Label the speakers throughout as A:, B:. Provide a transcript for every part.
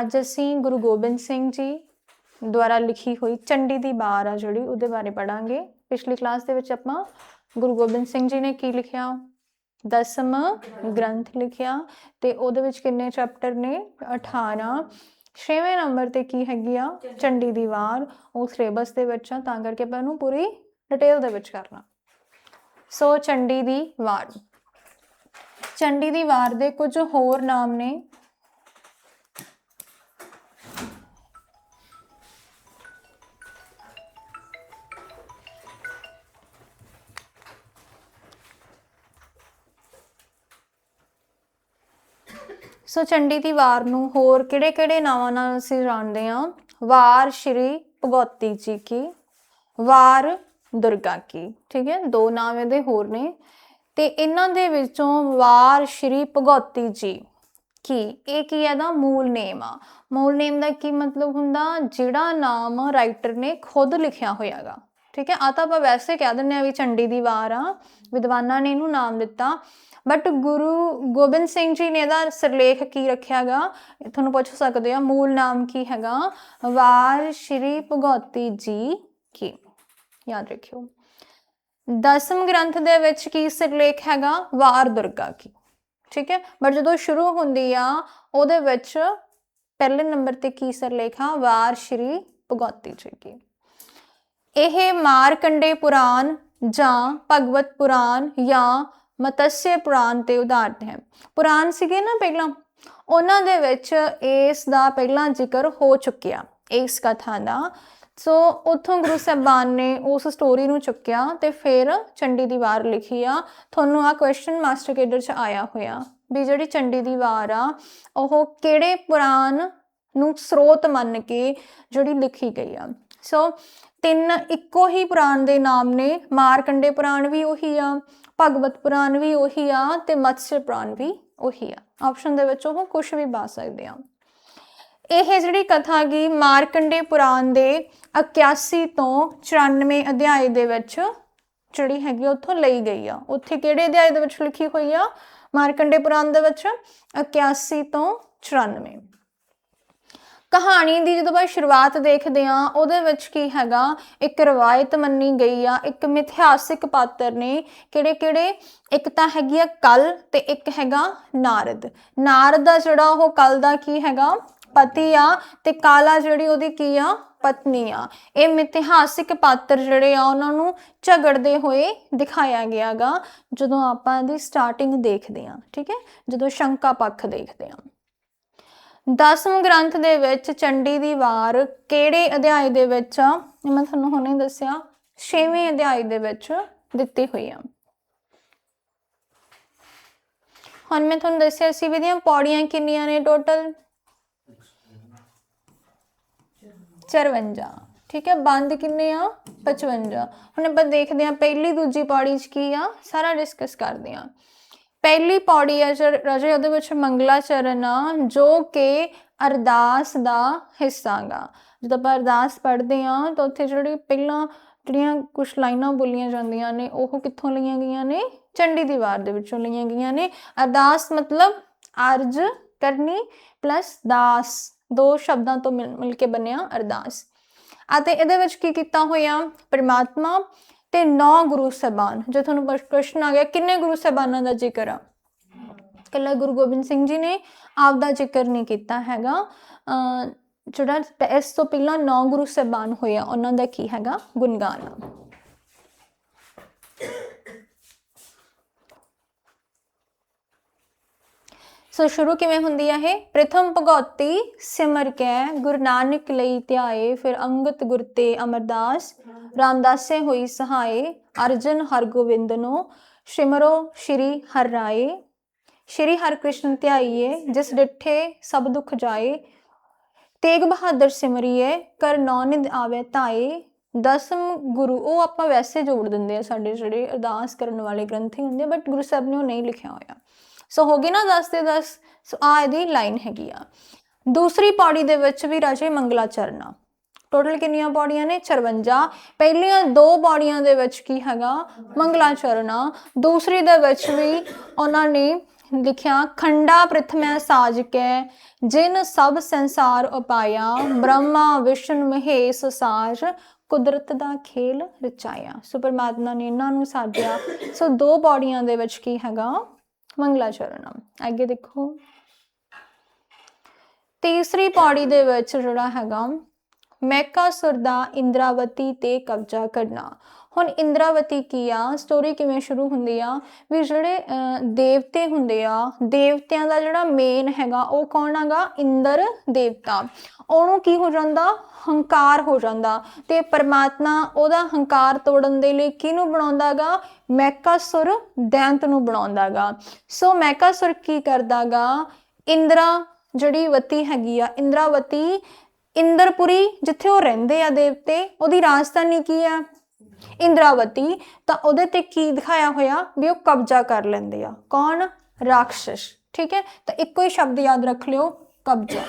A: ਅੱਜ ਅਸੀਂ ਗੁਰੂ ਗੋਬਿੰਦ ਸਿੰਘ ਜੀ ਦੁਆਰਾ ਲਿਖੀ ਹੋਈ ਚੰਡੀ ਦੀ ਬਾਰ ਆ ਜਿਹੜੀ, ਉਹਦੇ ਬਾਰੇ ਪੜਾਂਗੇ ਪਿਛਲੀ ਕਲਾਸ ਦੇ ਵਿੱਚ ਆਪਾਂ ਗੁਰੂ ਗੋਬਿੰਦ ਸਿੰਘ ਜੀ ਨੇ ਕੀ ਲਿਖਿਆ? ਦਸਮ ਗ੍ਰੰਥ ਲਿਖਿਆ ਤੇ ਉਹਦੇ ਵਿੱਚ ਕਿੰਨੇ ਚੈਪਟਰ ਨੇ? 18 ਛੇਵੇਂ ਨੰਬਰ ਤੇ ਕੀ ਹੈਗੀ ਆ? ਚੰਡੀ ਦੀ ਵਾਰ। ਉਹ ਸਿਲੇਬਸ ਦੇ ਵਿੱਚ ਆ, ਤਾਂ ਕਰਕੇ ਆਪਾਂ ਇਹਨੂੰ ਪੂਰੀ ਡਿਟੇਲ ਦੇ ਵਿੱਚ ਕਰਨਾ। ਸੋ ਚੰਡੀ ਦੀ ਵਾਰ। ਚੰਡੀ ਦੀ ਵਾਰ ਦੇ ਕੁਝ ਹੋਰ ਨਾਮ ਨੇ। ਸੋ ਚੰਡੀ ਦੀ ਵਾਰ ਨੂੰ ਹੋਰ ਕਿਹੜੇ-ਕਿਹੜੇ ਨਾਵਾਂ ਨਾਲ ਅਸੀਂ ਜਾਣਦੇ ਹਾਂ? ਵਾਰ ਸ਼੍ਰੀ ਭਗਵਤੀ ਜੀ ਕੀ, ਵਾਰ ਦੁਰਗਾ ਕੀ, ਠੀਕ ਹੈ? ਦੋ ਨਾਮ ਇਹਦੇ ਹੋਰ ਨੇ। ਤੇ ਇਹਨਾਂ ਦੇ ਵਿੱਚੋਂ ਵਾਰ ਸ਼੍ਰੀ ਭਗਵਤੀ ਜੀ ਕੀ, ਇਹ ਕੀ ਹੈ ਦਾ ਮੂਲ ਨੇਮ ਆ। ਮੂਲ ਨੇਮ ਦਾ ਕੀ ਮਤਲਬ ਹੁੰਦਾ? ਜਿਹੜਾ ਨਾਮ ਰਾਈਟਰ ਨੇ ਖੁਦ ਲਿਖਿਆ ਹੋਇਆਗਾ ਠੀਕ ਹੈ? ਆ ਤਾਂ ਆਪਾਂ ਵੈਸੇ ਕਹਿ ਦਿੰਨੇ ਆ ਵੀ ਚੰਡੀ ਦੀ ਵਾਰ ਆ। ਵਿਦਵਾਨਾਂ ਨੇ ਇਹਨੂੰ ਨਾਮ ਦਿੱਤਾ। ਬਟ ਗੁਰੂ ਗੋਬਿੰਦ ਸਿੰਘ ਜੀ ਨੇ ਇਹਦਾ ਸਿਰਲੇਖ ਕੀ ਰੱਖਿਆਗਾ ਤੁਹਾਨੂੰ ਪੁੱਛ ਸਕਦੇ ਆ ਮੂਲ ਨਾਮ ਕੀ ਹੈਗਾ? ਵਾਰ ਸ਼੍ਰੀ ਭਗਵਤੀ ਜੀ ਕੀ? ਯਾਦ ਰੱਖਿਓ। ਦਸਮ ਗ੍ਰੰਥ ਦੇ ਵਿੱਚ ਕੀ ਸਿਰਲੇਖ ਹੈਗਾ? ਵਾਰ ਦੁਰਗਾ ਕੀ। ਠੀਕ ਹੈ? ਬਟ ਜਦੋਂ ਸ਼ੁਰੂ ਹੁੰਦੀ ਆ, ਉਹਦੇ ਵਿੱਚ ਪਹਿਲੇ ਨੰਬਰ ਤੇ ਕੀ ਸਿਰਲੇਖ ਆ? ਵਾਰ ਸ਼੍ਰੀ ਭਗਵਤੀ ਜੀ ਕੀ। ਇਹ ਮਾਰਕੰਡੇ ਪੁਰਾਣ ਜਾਂ ਭਗਵਤ ਪੁਰਾਣ ਜਾਂ ਮਤਸਯ ਪੁਰਾਣ ਤੇ ਉਦਾਹਰਤ ਹੈ। ਪੁਰਾਣ ਸੀਗੇ ਨਾ ਪਹਿਲਾਂ, ਉਹਨਾਂ ਦੇ ਵਿੱਚ ਇਸ ਦਾ ਪਹਿਲਾਂ ਜ਼ਿਕਰ ਹੋ ਚੁੱਕਿਆ, ਇਸ ਕਥਾ ਦਾ। ਸੋ ਉੱਥੋਂ ਗੁਰੂ ਸਾਹਿਬਾਨ ਨੇ ਉਸ ਸਟੋਰੀ ਨੂੰ ਚੁੱਕਿਆ ਤੇ ਫਿਰ ਚੰਡੀ ਦੀ ਵਾਰ ਲਿਖੀ ਆ। ਤੁਹਾਨੂੰ ਆ ਕੁਐਸਚਨ ਮਾਸਟਰ ਕੇਡਰ ਚ ਆਇਆ ਹੋਇਆ ਵੀ ਜਿਹੜੀ ਚੰਡੀ ਦੀ ਵਾਰ ਆ, ਉਹ ਕਿਹੜੇ ਪੁਰਾਣ ਨੂੰ ਸਰੋਤ ਮੰਨ ਕੇ ਜਿਹੜੀ ਲਿਖੀ ਗਈ ਆ। ਸੋ ਤਿੰਨ ਇੱਕੋ ਹੀ ਪੁਰਾਣ ਦੇ ਨਾਮ ਨੇ, ਮਾਰਕੰਡੇ ਪੁਰਾਣ ਵੀ ਉਹੀ ਆ ਭਗਵਤ ਪੁਰਾਣ ਵੀ ਉਹੀ ਆ ਤੇ ਮਤਸਯ ਪੁਰਾਣ ਵੀ ਉਹੀ ਆ। ਆਪਸ਼ਨ ਦੇ ਵਿੱਚ ਉਹ ਕੁਝ ਵੀ ਪਾ ਸਕਦੇ ਆ। ਇਹ ਜਿਹੜੀ ਕਥਾ ਗਈ ਮਾਰਕੰਡੇ ਪੁਰਾਣ ਦੇ 81 ਤੋਂ 94 ਅਧਿਆਏ ਦੇ ਵਿੱਚ ਜਿਹੜੀ ਹੈਗੀ ਉੱਥੋਂ ਲਈ ਗਈ ਆ। ਉੱਥੇ ਕਿਹੜੇ ਅਧਿਆਏ ਦੇ ਵਿੱਚ ਲਿਖੀ ਹੋਈ ਆ? ਮਾਰਕੰਡੇ ਪੁਰਾਣ ਦੇ ਵਿੱਚ 81 ਤੋਂ 94 ਕਹਾਣੀ ਦੀ ਜਦੋਂ ਆਪਾਂ ਸ਼ੁਰੂਆਤ ਦੇਖਦੇ ਆ ਉਹਦੇ ਵਿੱਚ ਕੀ ਹੈਗਾ? ਇੱਕ ਰਵਾਇਤ ਮੰਨੀ ਗਈ ਆ, ਇੱਕ ਮਿਥਿਹਾਸਿਕ ਪਾਤਰ ਨੇ, ਕਿਹੜੇ ਕਿਹੜੇ? ਇੱਕ ਤਾਂ ਹੈਗੀ ਆ ਕਲ ਤੇ ਇੱਕ ਹੈਗਾ ਨਾਰਦ। ਨਾਰਦ ਦਾ ਜਿਹੜਾ ਉਹ ਕਲ ਦਾ ਕੀ ਹੈਗਾ? ਪਤੀ ਆ ਤੇ ਕਾਲਾ ਜਿਹੜੀ ਉਹਦੀ ਕੀ ਆ? ਪਤਨੀ ਆ। ਇਹ ਮਿਥਿਹਾਸਿਕ ਪਾਤਰ ਜਿਹੜੇ ਆ, ਉਹਨਾਂ ਨੂੰ ਝਗੜਦੇ ਹੋਏ ਦਿਖਾਇਆ ਗਿਆਗਾ। ਜਦੋਂ ਆਪਾਂ ਇਹਦੀ ਸਟਾਰਟਿੰਗ ਦੇਖਦੇ ਆ ਠੀਕ ਹੈ? ਜਦੋਂ ਸ਼ੰਕਾ ਪੱਖ ਦੇਖਦੇ ਆ ਦਸਮ ਗ੍ਰੰਥ ਦੇ ਵਿੱਚ ਚੰਡੀ ਦੀ ਵਾਰ ਕਿਹੜੇ ਅਧਿਆਇ ਦੇ ਵਿੱਚ ਆ? ਇਹ ਮੈਂ ਤੁਹਾਨੂੰ ਹੁਣੇ ਦੱਸਿਆ 6ਵੇਂ ਅਧਿਆਇ ਦੇ ਵਿੱਚ ਦਿੱਤੀ ਹੋਈ ਆ। ਹੁਣ ਮੈਂ ਤੁਹਾਨੂੰ ਦੱਸਿਆ ਸੀ ਵੀ ਦੀਆਂ ਪੌੜੀਆਂ ਕਿੰਨੀਆਂ ਨੇ ਟੋਟਲ 54 ਠੀਕ ਹੈ, ਬੰਦ ਕਿੰਨੇ ਆ? 55 ਹੁਣ ਆਪਾਂ ਦੇਖਦੇ ਆ ਪਹਿਲੀ ਦੂਜੀ ਪੌੜੀ 'ਚ ਕੀ ਆ? ਸਾਰਾ ਡਿਸਕਸ ਕਰਦੇ ਆ ਪਹਿਲੀ ਪੌੜੀ ਹੈ ਰਾਜੇ, ਉਹਦੇ ਵਿੱਚ ਮੰਗਲਾ ਚਰਨ ਆ, ਜੋ ਕਿ ਅਰਦਾਸ ਦਾ ਹਿੱਸਾ ਗਾ। ਜਦੋਂ ਆਪਾਂ ਅਰਦਾਸ ਪੜ੍ਹਦੇ ਆ ਤਾਂ ਉੱਥੇ ਜਿਹੜੀ ਪਹਿਲਾਂ ਜਿਹੜੀਆਂ ਕੁਝ ਲਾਈਨਾਂ ਬੋਲੀਆਂ ਜਾਂਦੀਆਂ ਨੇ, ਉਹ ਕਿੱਥੋਂ ਲਈਆਂ ਗਈਆਂ ਨੇ? ਚੰਡੀ ਦੀ ਵਾਰ ਦੇ ਵਿੱਚੋਂ ਲਈਆਂ ਗਈਆਂ ਨੇ। ਅਰਦਾਸ ਮਤਲਬ ਅਰਜ ਕਰਨੀ ਪਲੱਸ ਦਾਸ, ਦੋ ਸ਼ਬਦਾਂ ਤੋਂ ਮਿਲ ਕੇ ਬਣਿਆ ਅਰਦਾਸ। ਅਤੇ ਇਹਦੇ ਵਿੱਚ ਕੀ ਕੀਤਾ ਹੋਇਆ? ਪ੍ਰਮਾਤਮਾ ਤੇ ਨੌ ਗੁਰੂ ਸਾਹਿਬਾਨ। ਜੇ ਤੁਹਾਨੂੰ ਪ੍ਰਸ਼ਨ ਆ ਗਿਆ, ਕਿੰਨੇ ਗੁਰੂ ਸਾਹਿਬਾਨਾਂ ਦਾ ਜ਼ਿਕਰ ਆ? ਕੱਲਾ ਗੁਰੂ ਗੋਬਿੰਦ ਸਿੰਘ ਜੀ ਨੇ ਆਪ ਦਾ ਜ਼ਿਕਰ ਨਹੀਂ ਕੀਤਾ ਹੈਗਾ। ਜਿਹੜਾ ਇਸ ਤੋਂ ਪਹਿਲਾਂ ਨੌ ਗੁਰੂ ਸਾਹਿਬਾਨ ਹੋਇਆ ਉਹਨਾਂ ਦਾ ਕੀ ਹੈਗਾ? ਗੁਣਗਾਨ। ਸੋ ਸ਼ੁਰੂ ਕਿਵੇਂ ਹੁੰਦੀ ਹੈ ਇਹ? ਪ੍ਰਥਮ ਭਗਉਤੀ ਸਿਮਰ ਕੇ, ਗੁਰੂ ਨਾਨਕ ਲਈ ਧਿਆਏ, ਫਿਰ ਅੰਗਤ ਗੁਰ ਤੇ ਅਮਰਦਾਸ, ਰਾਮਦਾਸੇ ਹੋਈ ਸਹਾਏ, ਅਰਜਨ ਹਰਗੋਬਿੰਦਨੋ ਸਿਮਰੋ ਸ਼੍ਰੀ ਹਰ ਰਾਏ। ਸ਼੍ਰੀ ਹਰਿਕ੍ਰਿਸ਼ਨ ਧਿਆਈਏ, ਜਿਸ ਡਿਠੇ ਸਭ ਦੁੱਖ ਜਾਏ। ਤੇਗ ਬਹਾਦਰ ਸਿਮਰਿਏ, ਕਰ ਨੌਨਿਦ ਆਵੇ ਤਾਏ ਦਸਮ ਗੁਰੂ, ਉਹ ਆਪਾਂ ਵੈਸੇ ਜੋੜ ਦਿੰਦੇ ਆ ਸਾਡੇ ਜਿਹੜੇ ਅਰਦਾਸ ਕਰਨ ਵਾਲੇ ਗ੍ਰੰਥੀ ਹੁੰਦੇ ਬਟ ਗੁਰੂ ਸਾਹਿਬ ਨੇ ਉਹ ਨਹੀਂ ਲਿਖਿਆ ਹੋਇਆ। ਸੋ ਹੋ ਗਈ ਨਾ 10 ਤੇ 10 ਸੋ ਆ ਇਹਦੀ ਲਾਈਨ ਹੈਗੀ ਆ। ਦੂਸਰੀ ਪੌੜੀ ਦੇ ਵਿੱਚ ਵੀ ਰਾਜੇ ਮੰਗਲਾ ਚਰਨਾ। ਟੋਟਲ ਕਿੰਨੀਆਂ ਪੌੜੀਆਂ ਨੇ? 54 ਪਹਿਲੀਆਂ ਦੋ ਪੌੜੀਆਂ ਦੇ ਵਿੱਚ ਕੀ ਹੈਗਾ? ਮੰਗਲਾ ਚਰਨਾ। ਦੂਸਰੀ ਦੇ ਵਿੱਚ ਵੀ ਉਹਨਾਂ ਨੇ ਲਿਖਿਆ, ਖੰਡਾ ਪ੍ਰਥਮੈ ਸਾਜ ਕੈ ਜਿਨ ਸਭ ਸੰਸਾਰ ਉਪਾਇਆ, ਬ੍ਰਹਮਾ, ਵਿਸ਼ਨ, ਮਹੇਸ਼, ਸਾਜ, ਕੁਦਰਤ ਦਾ ਖੇਲ ਰਚਾਇਆ। ਸੋ ਪਰਮਾਤਮਾ ਨੇ ਇਹਨਾਂ ਨੂੰ ਸਾਜਿਆ। ਸੋ ਦੋ ਬਾਡੀਆਂ ਦੇ ਵਿੱਚ ਕੀ ਹੈਗਾ? ਮੰਗਲਾ ਮੰਗਲਾਚਰਨਮ। ਅੱਗੇ ਦੇਖੋ। ਤੀਸਰੀ ਪੌੜੀ ਦੇ ਵਿੱਚ ਜਿਹੜਾ ਹੈਗਾ ਮੈਕਾਸੁਰ ਦਾ ਇੰਦਰਾਵਤੀ ਤੇ ਕਬਜ਼ਾ ਕਰਨਾ। ਹੁਣ ਇੰਦਰਾਵਤੀ ਕੀ ਆ? ਸਟੋਰੀ ਕਿਵੇਂ ਸ਼ੁਰੂ ਹੁੰਦੀ ਆ? ਵੀ ਜਿਹੜੇ ਦੇਵਤੇ ਹੁੰਦੇ ਆ, ਦੇਵਤਿਆਂ ਦਾ ਜਿਹੜਾ ਮੇਨ ਹੈਗਾ, ਉਹ ਕੌਣ ਹੈਗਾ? ਇੰਦਰ ਦੇਵਤਾ। ਉਹਨੂੰ ਕੀ ਹੋ ਜਾਂਦਾ? ਹੰਕਾਰ ਹੋ ਜਾਂਦਾ। ਤੇ ਪਰਮਾਤਮਾ ਉਹਦਾ ਹੰਕਾਰ ਤੋੜਨ ਦੇ ਲਈ ਕਿਹਨੂੰ ਬਣਾਉਂਦਾਗਾ ਮੈਕਾਸੁਰ ਦੈਂਤ ਨੂੰ ਬਣਾਉਂਦਾਗਾ ਸੋ ਮੈਕਾਸੁਰ ਕੀ ਕਰਦਾਗਾ ਇੰਦਰਾ ਜਿਹੜੀ ਵਤੀ ਹੈਗੀ ਆ ਇੰਦਰਾਵਤੀ ਇੰਦਰਪੁਰੀ, ਜਿੱਥੇ ਉਹ ਰਹਿੰਦੇ ਆ ਦੇਵਤੇ, ਉਹਦੀ ਰਾਜਧਾਨੀ ਕੀ ਆ? ਇੰਦਰਾਵਤੀ, ਤਾਂ ਉਹਦੇ ਤੇ ਕੀ ਦਿਖਾਇਆ ਹੋਇਆ ਵੀ ਉਹ ਕਬਜ਼ਾ ਕਰ ਲੈਂਦੇ ਆ। ਕੌਣ? ਰਾਖਸ਼ ਠੀਕ ਹੈ? ਤਾਂ ਇੱਕੋ ਹੀ ਸ਼ਬਦ ਯਾਦ ਰੱਖ ਲਿਓ, ਕਬਜ਼ਾ।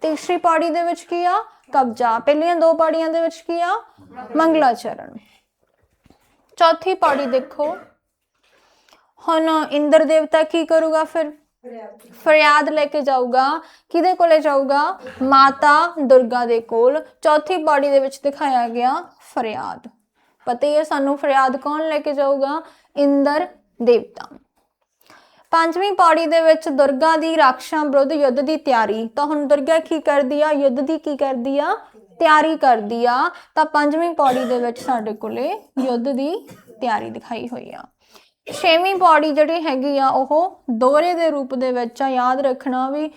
A: ਤੀਸਰੀ ਪੌੜੀ ਦੇ ਵਿੱਚ ਕੀ ਆ? ਕਬਜ਼ਾ। ਪਹਿਲੀਆਂ ਦੋ ਪੌੜੀਆਂ ਦੇ ਵਿੱਚ ਕੀ ਆ? ਮੰਗਲਾਚਰਨ ਚੌਥੀ ਪੌੜੀ ਦੇਖੋ। ਹੁਣ ਇੰਦਰ ਦੇਵਤਾ ਕੀ ਕਰੂਗਾ ਫਿਰ? ਫਰਿਆਦ ਲੈ ਕੇ ਜਾਊਗਾ। ਕਿਹਦੇ ਕੋਲੇ ਜਾਊਗਾ? ਮਾਤਾ ਦੁਰਗਾ ਦੇ ਕੋਲ। ਚੌਥੀ ਬਾੜੀ ਦੇ ਵਿੱਚ ਦਿਖਾਇਆ ਗਿਆ ਫਰਿਆਦ। ਪਤਾ ਹੀ ਹੈ, ਸਾਨੂੰ ਫਰਿਆਦ ਕੌਣ ਲੈ ਕੇ ਜਾਊਗਾ? ਇੰਦਰ ਦੇਵਤਾ। ਪੰਜਵੀਂ ਪੌੜੀ ਦੇ ਵਿੱਚ ਦੁਰਗਾ ਦੀ ਰਾਖਸ਼ਾਂ ਵਿਰੁੱਧ ਯੁੱਧ ਦੀ ਤਿਆਰੀ। ਤਾਂ ਹੁਣ ਦੁਰਗਾ ਕੀ ਕਰਦੀ ਆ? ਯੁੱਧ ਦੀ ਕੀ ਕਰਦੀ ਆ? ਤਿਆਰੀ ਕਰਦੀ ਆ। ਤਾਂ ਪੰਜਵੀਂ ਪੌੜੀ ਦੇ ਵਿੱਚ ਸਾਡੇ ਕੋਲੇ ਯੁੱਧ ਦੀ ਤਿਆਰੀ ਦਿਖਾਈ ਹੋਈ ਆ। ਛੇਵੀਂ ਪੌੜੀ ਜਿਹੜੀ ਹੈਗੀ ਆ, ਉਹ ਦੋਹਰੇ ਦੇ ਰੂਪ ਦੇ ਵਿੱਚ ਆ। ਯਾਦ ਰੱਖਣਾ ਵੀ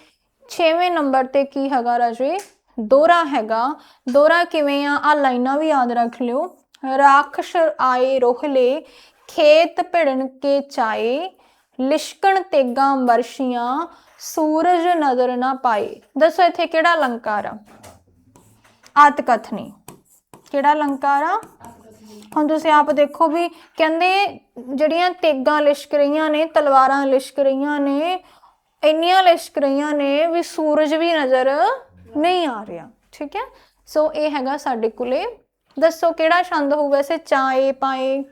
A: ਛੇਵੇਂ ਨੰਬਰ ਤੇ ਕੀ ਹੈਗਾ ਰਾਜੇ? ਦੋਹਰਾ ਹੈਗਾ। ਦੋਹਰਾ ਕਿਵੇਂ ਆ? ਆ ਲਾਈਨਾਂ ਵੀ ਯਾਦ ਰੱਖ ਲਿਓ। ਰਾਖਸ਼ ਆਏ ਰੋਹਲੇ ਖੇਤ ਭਿੜਨ ਕੇ ਚਾਏ, ਲਿਸ਼ਕਣ ਤੇਗਾਂ ਵਰਸ਼ੀਆਂ, ਸੂਰਜ ਨਜ਼ਰ ਨਾ ਪਾਏ। ਦੱਸੋ ਇੱਥੇ ਕਿਹੜਾ ਅਲੰਕਾਰ ਆ? ਆਤਕਥਨੀ। ਕਿਹੜਾ ਅਲੰਕਾਰ ਆ? ਹੁਣ ਤੁਸੀਂ ਆਪ ਦੇਖੋ ਵੀ ਕਹਿੰਦੇ ਜਿਹੜੀਆਂ ਤੇਗਾਂ ਲਿਸ਼ਕ ਰਹੀਆਂ ਨੇ, ਤਲਵਾਰਾਂ ਲਿਸ਼ਕ ਰਹੀਆਂ ਨੇ, ਇੰਨੀਆਂ ਲਿਸ਼ਕ ਰਹੀਆਂ ਨੇ ਵੀ ਸੂਰਜ ਵੀ ਨਜ਼ਰ ਨਹੀਂ ਆ ਰਿਹਾ। ਠੀਕ ਹੈ? ਸੋ ਇਹ ਹੈਗਾ ਸਾਡੇ ਕੋਲੇ ਦੱਸੋ ਕਿਹੜਾ ਛੰਦ ਹੋਊ ਵੈਸੇ ਚਾਏ ਪਾਏ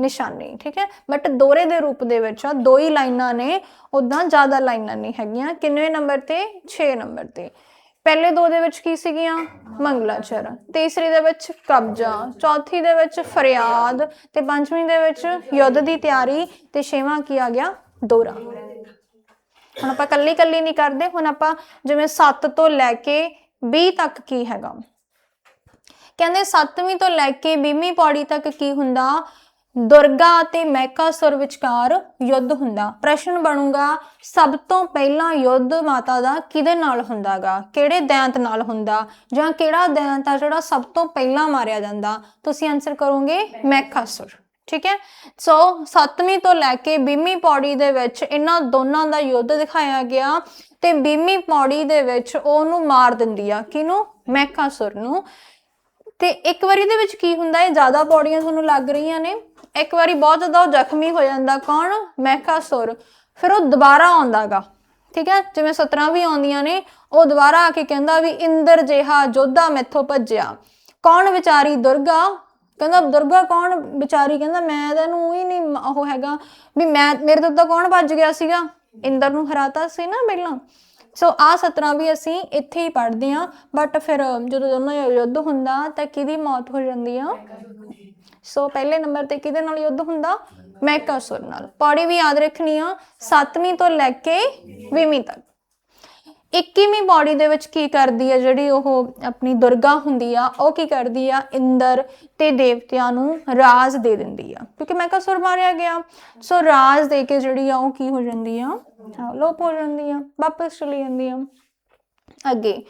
A: ਨਿਸ਼ਾਨੀ, ਠੀਕ ਹੈ? ਬਟ ਦੋਰੇ ਦੇ ਰੂਪ ਦੇ ਵਿੱਚ ਆ, ਦੋ ਹੀ ਲਾਈਨਾਂ ਨੇ ਉਦਾਂ ਜ਼ਿਆਦਾ ਲਾਈਨਾਂ ਨਹੀਂ ਹੈਗੀਆਂ। ਕਿੰਨਵੇਂ ਨੰਬਰ ਤੇ? 6 ਨੰਬਰ ਤੇ। ਪਹਿਲੇ ਦੋ ਦੇ ਵਿੱਚ ਕੀ ਸੀਗੀਆਂ? ਮੰਗਲਾਚਰਨ ਤੀਸਰੀ ਦੇ ਵਿੱਚ ਕਬਜ਼ਾ। ਚੌਥੀ ਦੇ ਵਿੱਚ ਫਰਿਆਦ। ਤੇ ਪੰਜਵੀਂ ਦੇ ਵਿੱਚ ਯੁੱਧ ਦੀ ਤਿਆਰੀ। ਤੇ ਛੇਵਾਂ ਕੀ ਆ ਗਿਆ? ਦੋਰਾ। ਹੁਣ ਆਪਾਂ ਕੱਲੀ ਕੱਲੀ ਨਹੀਂ ਕਰਦੇ। ਹੁਣ ਆਪਾਂ ਜਿਵੇਂ 7 ਤੋਂ ਲੈ ਕੇ 20 ਤੱਕ ਕੀ ਹੈਗਾ? ਕਹਿੰਦੇ 7ਵੀਂ ਤੋਂ ਲੈ ਕੇ 20ਵੀਂ ਪੌੜੀ ਤੱਕ ਕੀ ਹੁੰਦਾ? ਦੁਰਗਾ ਅਤੇ ਮੈਕਾਸੁਰ ਵਿਚਕਾਰ ਯੁੱਧ ਹੁੰਦਾ। ਪ੍ਰਸ਼ਨ ਬਣੂਗਾ, ਸਭ ਤੋਂ ਪਹਿਲਾਂ ਯੁੱਧ ਮਾਤਾ ਦਾ ਕਿਹਦੇ ਨਾਲ ਹੁੰਦਾਗਾ? ਕਿਹੜੇ ਦੈਂਤ ਨਾਲ ਹੁੰਦਾ? ਜਾਂ ਕਿਹੜਾ ਦੈਂਤ ਆ ਜਿਹੜਾ ਸਭ ਤੋਂ ਪਹਿਲਾਂ ਮਾਰਿਆ ਜਾਂਦਾ? ਤੁਸੀਂ ਆਨਸਰ ਕਰੋਗੇ ਮੈਕਾਸੁਰ ਠੀਕ ਹੈ? ਸੋ 7ਵੀਂ ਤੋਂ ਲੈ ਕੇ 20ਵੀਂ ਪੌੜੀ ਦੇ ਵਿੱਚ ਇਹਨਾਂ ਦੋਨਾਂ ਦਾ ਯੁੱਧ ਦਿਖਾਇਆ ਗਿਆ ਤੇ 20ਵੀਂ ਪੌੜੀ ਦੇ ਵਿੱਚ ਉਹਨੂੰ ਮਾਰ ਦਿੰਦੀ ਆ। ਕਿਹਨੂੰ? ਮੈਕਾਸੁਰ ਨੂੰ। ਤੇ ਇੱਕ ਵਾਰੀ ਦੇ ਵਿੱਚ ਕੀ ਹੁੰਦਾ ਹੈ? ਜ਼ਿਆਦਾ ਪੌੜੀਆਂ ਤੁਹਾਨੂੰ ਲੱਗ ਰਹੀਆਂ ਨੇ। ਇੱਕ ਵਾਰੀ ਬਹੁਤ ਜ਼ਿਆਦਾ ਉਹ ਜ਼ਖਮੀ ਹੋ ਜਾਂਦਾ। ਕੌਣ? ਮੈਕਾਸੁਰ ਫਿਰ ਉਹ ਦੁਬਾਰਾ ਆਉਂਦਾਗਾ। ਠੀਕ ਹੈ? ਜਿਵੇਂ 17 ਵੀ ਆਉਂਦੀਆਂ ਨੇ, ਉਹ ਦੁਬਾਰਾ ਆ ਕੇ ਕਹਿੰਦਾ ਵੀ ਇੰਦਰ ਜਿਹਾ ਜੋਧਾ ਮੈਥੋਂ ਭੱਜਿਆ। ਕੌਣ ਵਿਚਾਰੀ ਦੁਰਗਾ? ਕਹਿੰਦਾ, ਦੁਰਗਾ ਕੌਣ ਵਿਚਾਰੀ? ਕਹਿੰਦਾ, ਮੈਂ ਤਾਂ ਇਹਨੂੰ ਹੀ ਨਹੀਂ ਉਹ ਹੈਗਾ ਵੀ ਮੈਂ, ਮੇਰੇ ਤੋਂ ਤਾਂ ਕੌਣ ਭੱਜ ਗਿਆ ਸੀਗਾ? ਇੰਦਰ ਨੂੰ ਹਰਾਤਾ ਸੀ ਨਾ ਪਹਿਲਾਂ। ਸੋ ਆ 17 ਵੀ ਅਸੀਂ ਇੱਥੇ ਹੀ ਪੜ੍ਹਦੇ ਆ ਬਟ ਫਿਰ ਜਦੋਂ ਦੋਨੋਂ ਯੁੱਧ ਹੁੰਦਾ ਤਾਂ ਕਿਹਦੀ ਮੌਤ ਹੋ ਜਾਂਦੀ ਆ? ਸੋ ਪਹਿਲੇ ਨੰਬਰ ਤੇ ਕਿਹਦੇ ਨਾਲ ਯੁੱਧ ਹੁੰਦਾ? ਮੈਕਾਸੁਰ ਨਾਲ। ਪੌੜੀ ਵੀ ਯਾਦ ਰੱਖਣੀ ਆ 7ਵੀਂ ਤੋਂ ਲੈ ਕੇ 20ਵੀਂ ਤੱਕ। 21ਵੀਂ ਪੌੜੀ ਦੇ ਵਿੱਚ ਕੀ ਕਰਦੀ ਆ, ਜਿਹੜੀ ਉਹ ਆਪਣੀ ਦੁਰਗਾ ਹੁੰਦੀ ਆ, ਉਹ ਕੀ ਕਰਦੀ ਆ? ਇੰਦਰ ਤੇ ਦੇਵਤਿਆਂ ਨੂੰ ਰਾਜ ਦੇ ਦਿੰਦੀ ਆ। ਕਿਉਂਕਿ ਮੈਕਾਸੁਰ ਮਾਰਿਆ ਗਿਆ। ਸੋ ਰਾਜ ਦੇ ਕੇ ਜਿਹੜੀ ਆ, ਉਹ ਕੀ ਹੋ ਜਾਂਦੀ ਆ? ਲੋਪ ਹੋ ਜਾਂਦੀ ਆ, ਵਾਪਸ ਚਲੀ ਜਾਂਦੀ ਆ। ਅੱਗੇ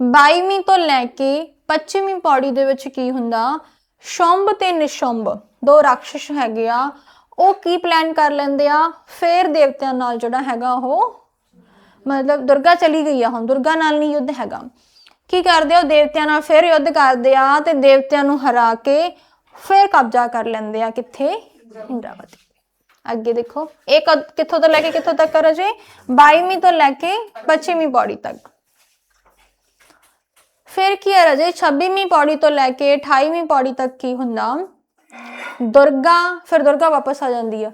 A: 22ਵੀਂ ਤੋਂ ਲੈ ਕੇ 25ਵੀਂ ਪੌੜੀ ਦੇ ਵਿੱਚ ਕੀ ਹੁੰਦਾ? ਸ਼ੰਭ ਤੇ ਨਿਸ਼ੰਭ, ਦੋ ਰਾਖਸ਼ ਹੈਗੇ ਆ। ਉਹ ਕੀ ਪਲਾਨ ਕਰ ਲੈਂਦੇ ਆ? ਫੇਰ ਦੇਵਤਿਆਂ ਨਾਲ ਜਿਹੜਾ ਹੈਗਾ ਉਹ ਮਤਲਬ ਦੁਰਗਾ ਚਲੀ ਗਈ ਆ ਹੁਣ, ਦੁਰਗਾ ਨਾਲ ਨਹੀਂ ਯੁੱਧ ਹੈਗਾ। ਕੀ ਕਰਦੇ ਆ, ਉਹ ਦੇਵਤਿਆਂ ਨਾਲ ਫਿਰ ਯੁੱਧ ਕਰਦੇ ਆ ਤੇ ਦੇਵਤਿਆਂ ਨੂੰ ਹਰਾ ਕੇ ਫਿਰ ਕਬਜ਼ਾ ਕਰ ਲੈਂਦੇ ਆ ਕਿੱਥੇ? ਇੰਦਰਾਵਤੀ। ਅੱਗੇ ਦੇਖੋ, ਇਹ ਕਿੱਥੋਂ ਤੋਂ ਲੈ ਕੇ ਕਿੱਥੋਂ ਤੱਕ ਕਰ ਜੇ 22ਵੀਂ ਤੋਂ ਲੈ ਕੇ 25ਵੀਂ ਪੌੜੀ ਤੱਕ। ਫਿਰ ਕੀ ਹੈ ਰਾਜੇ? 26ਵੀਂ ਪੌੜੀ ਤੋਂ ਲੈ ਕੇ 28ਵੀਂ ਪੌੜੀ ਤੱਕ ਕੀ ਹੁੰਦਾ? ਦੁਰਗਾ, ਫਿਰ ਦੁਰਗਾ ਵਾਪਸ ਆ ਜਾਂਦੀ ਆ।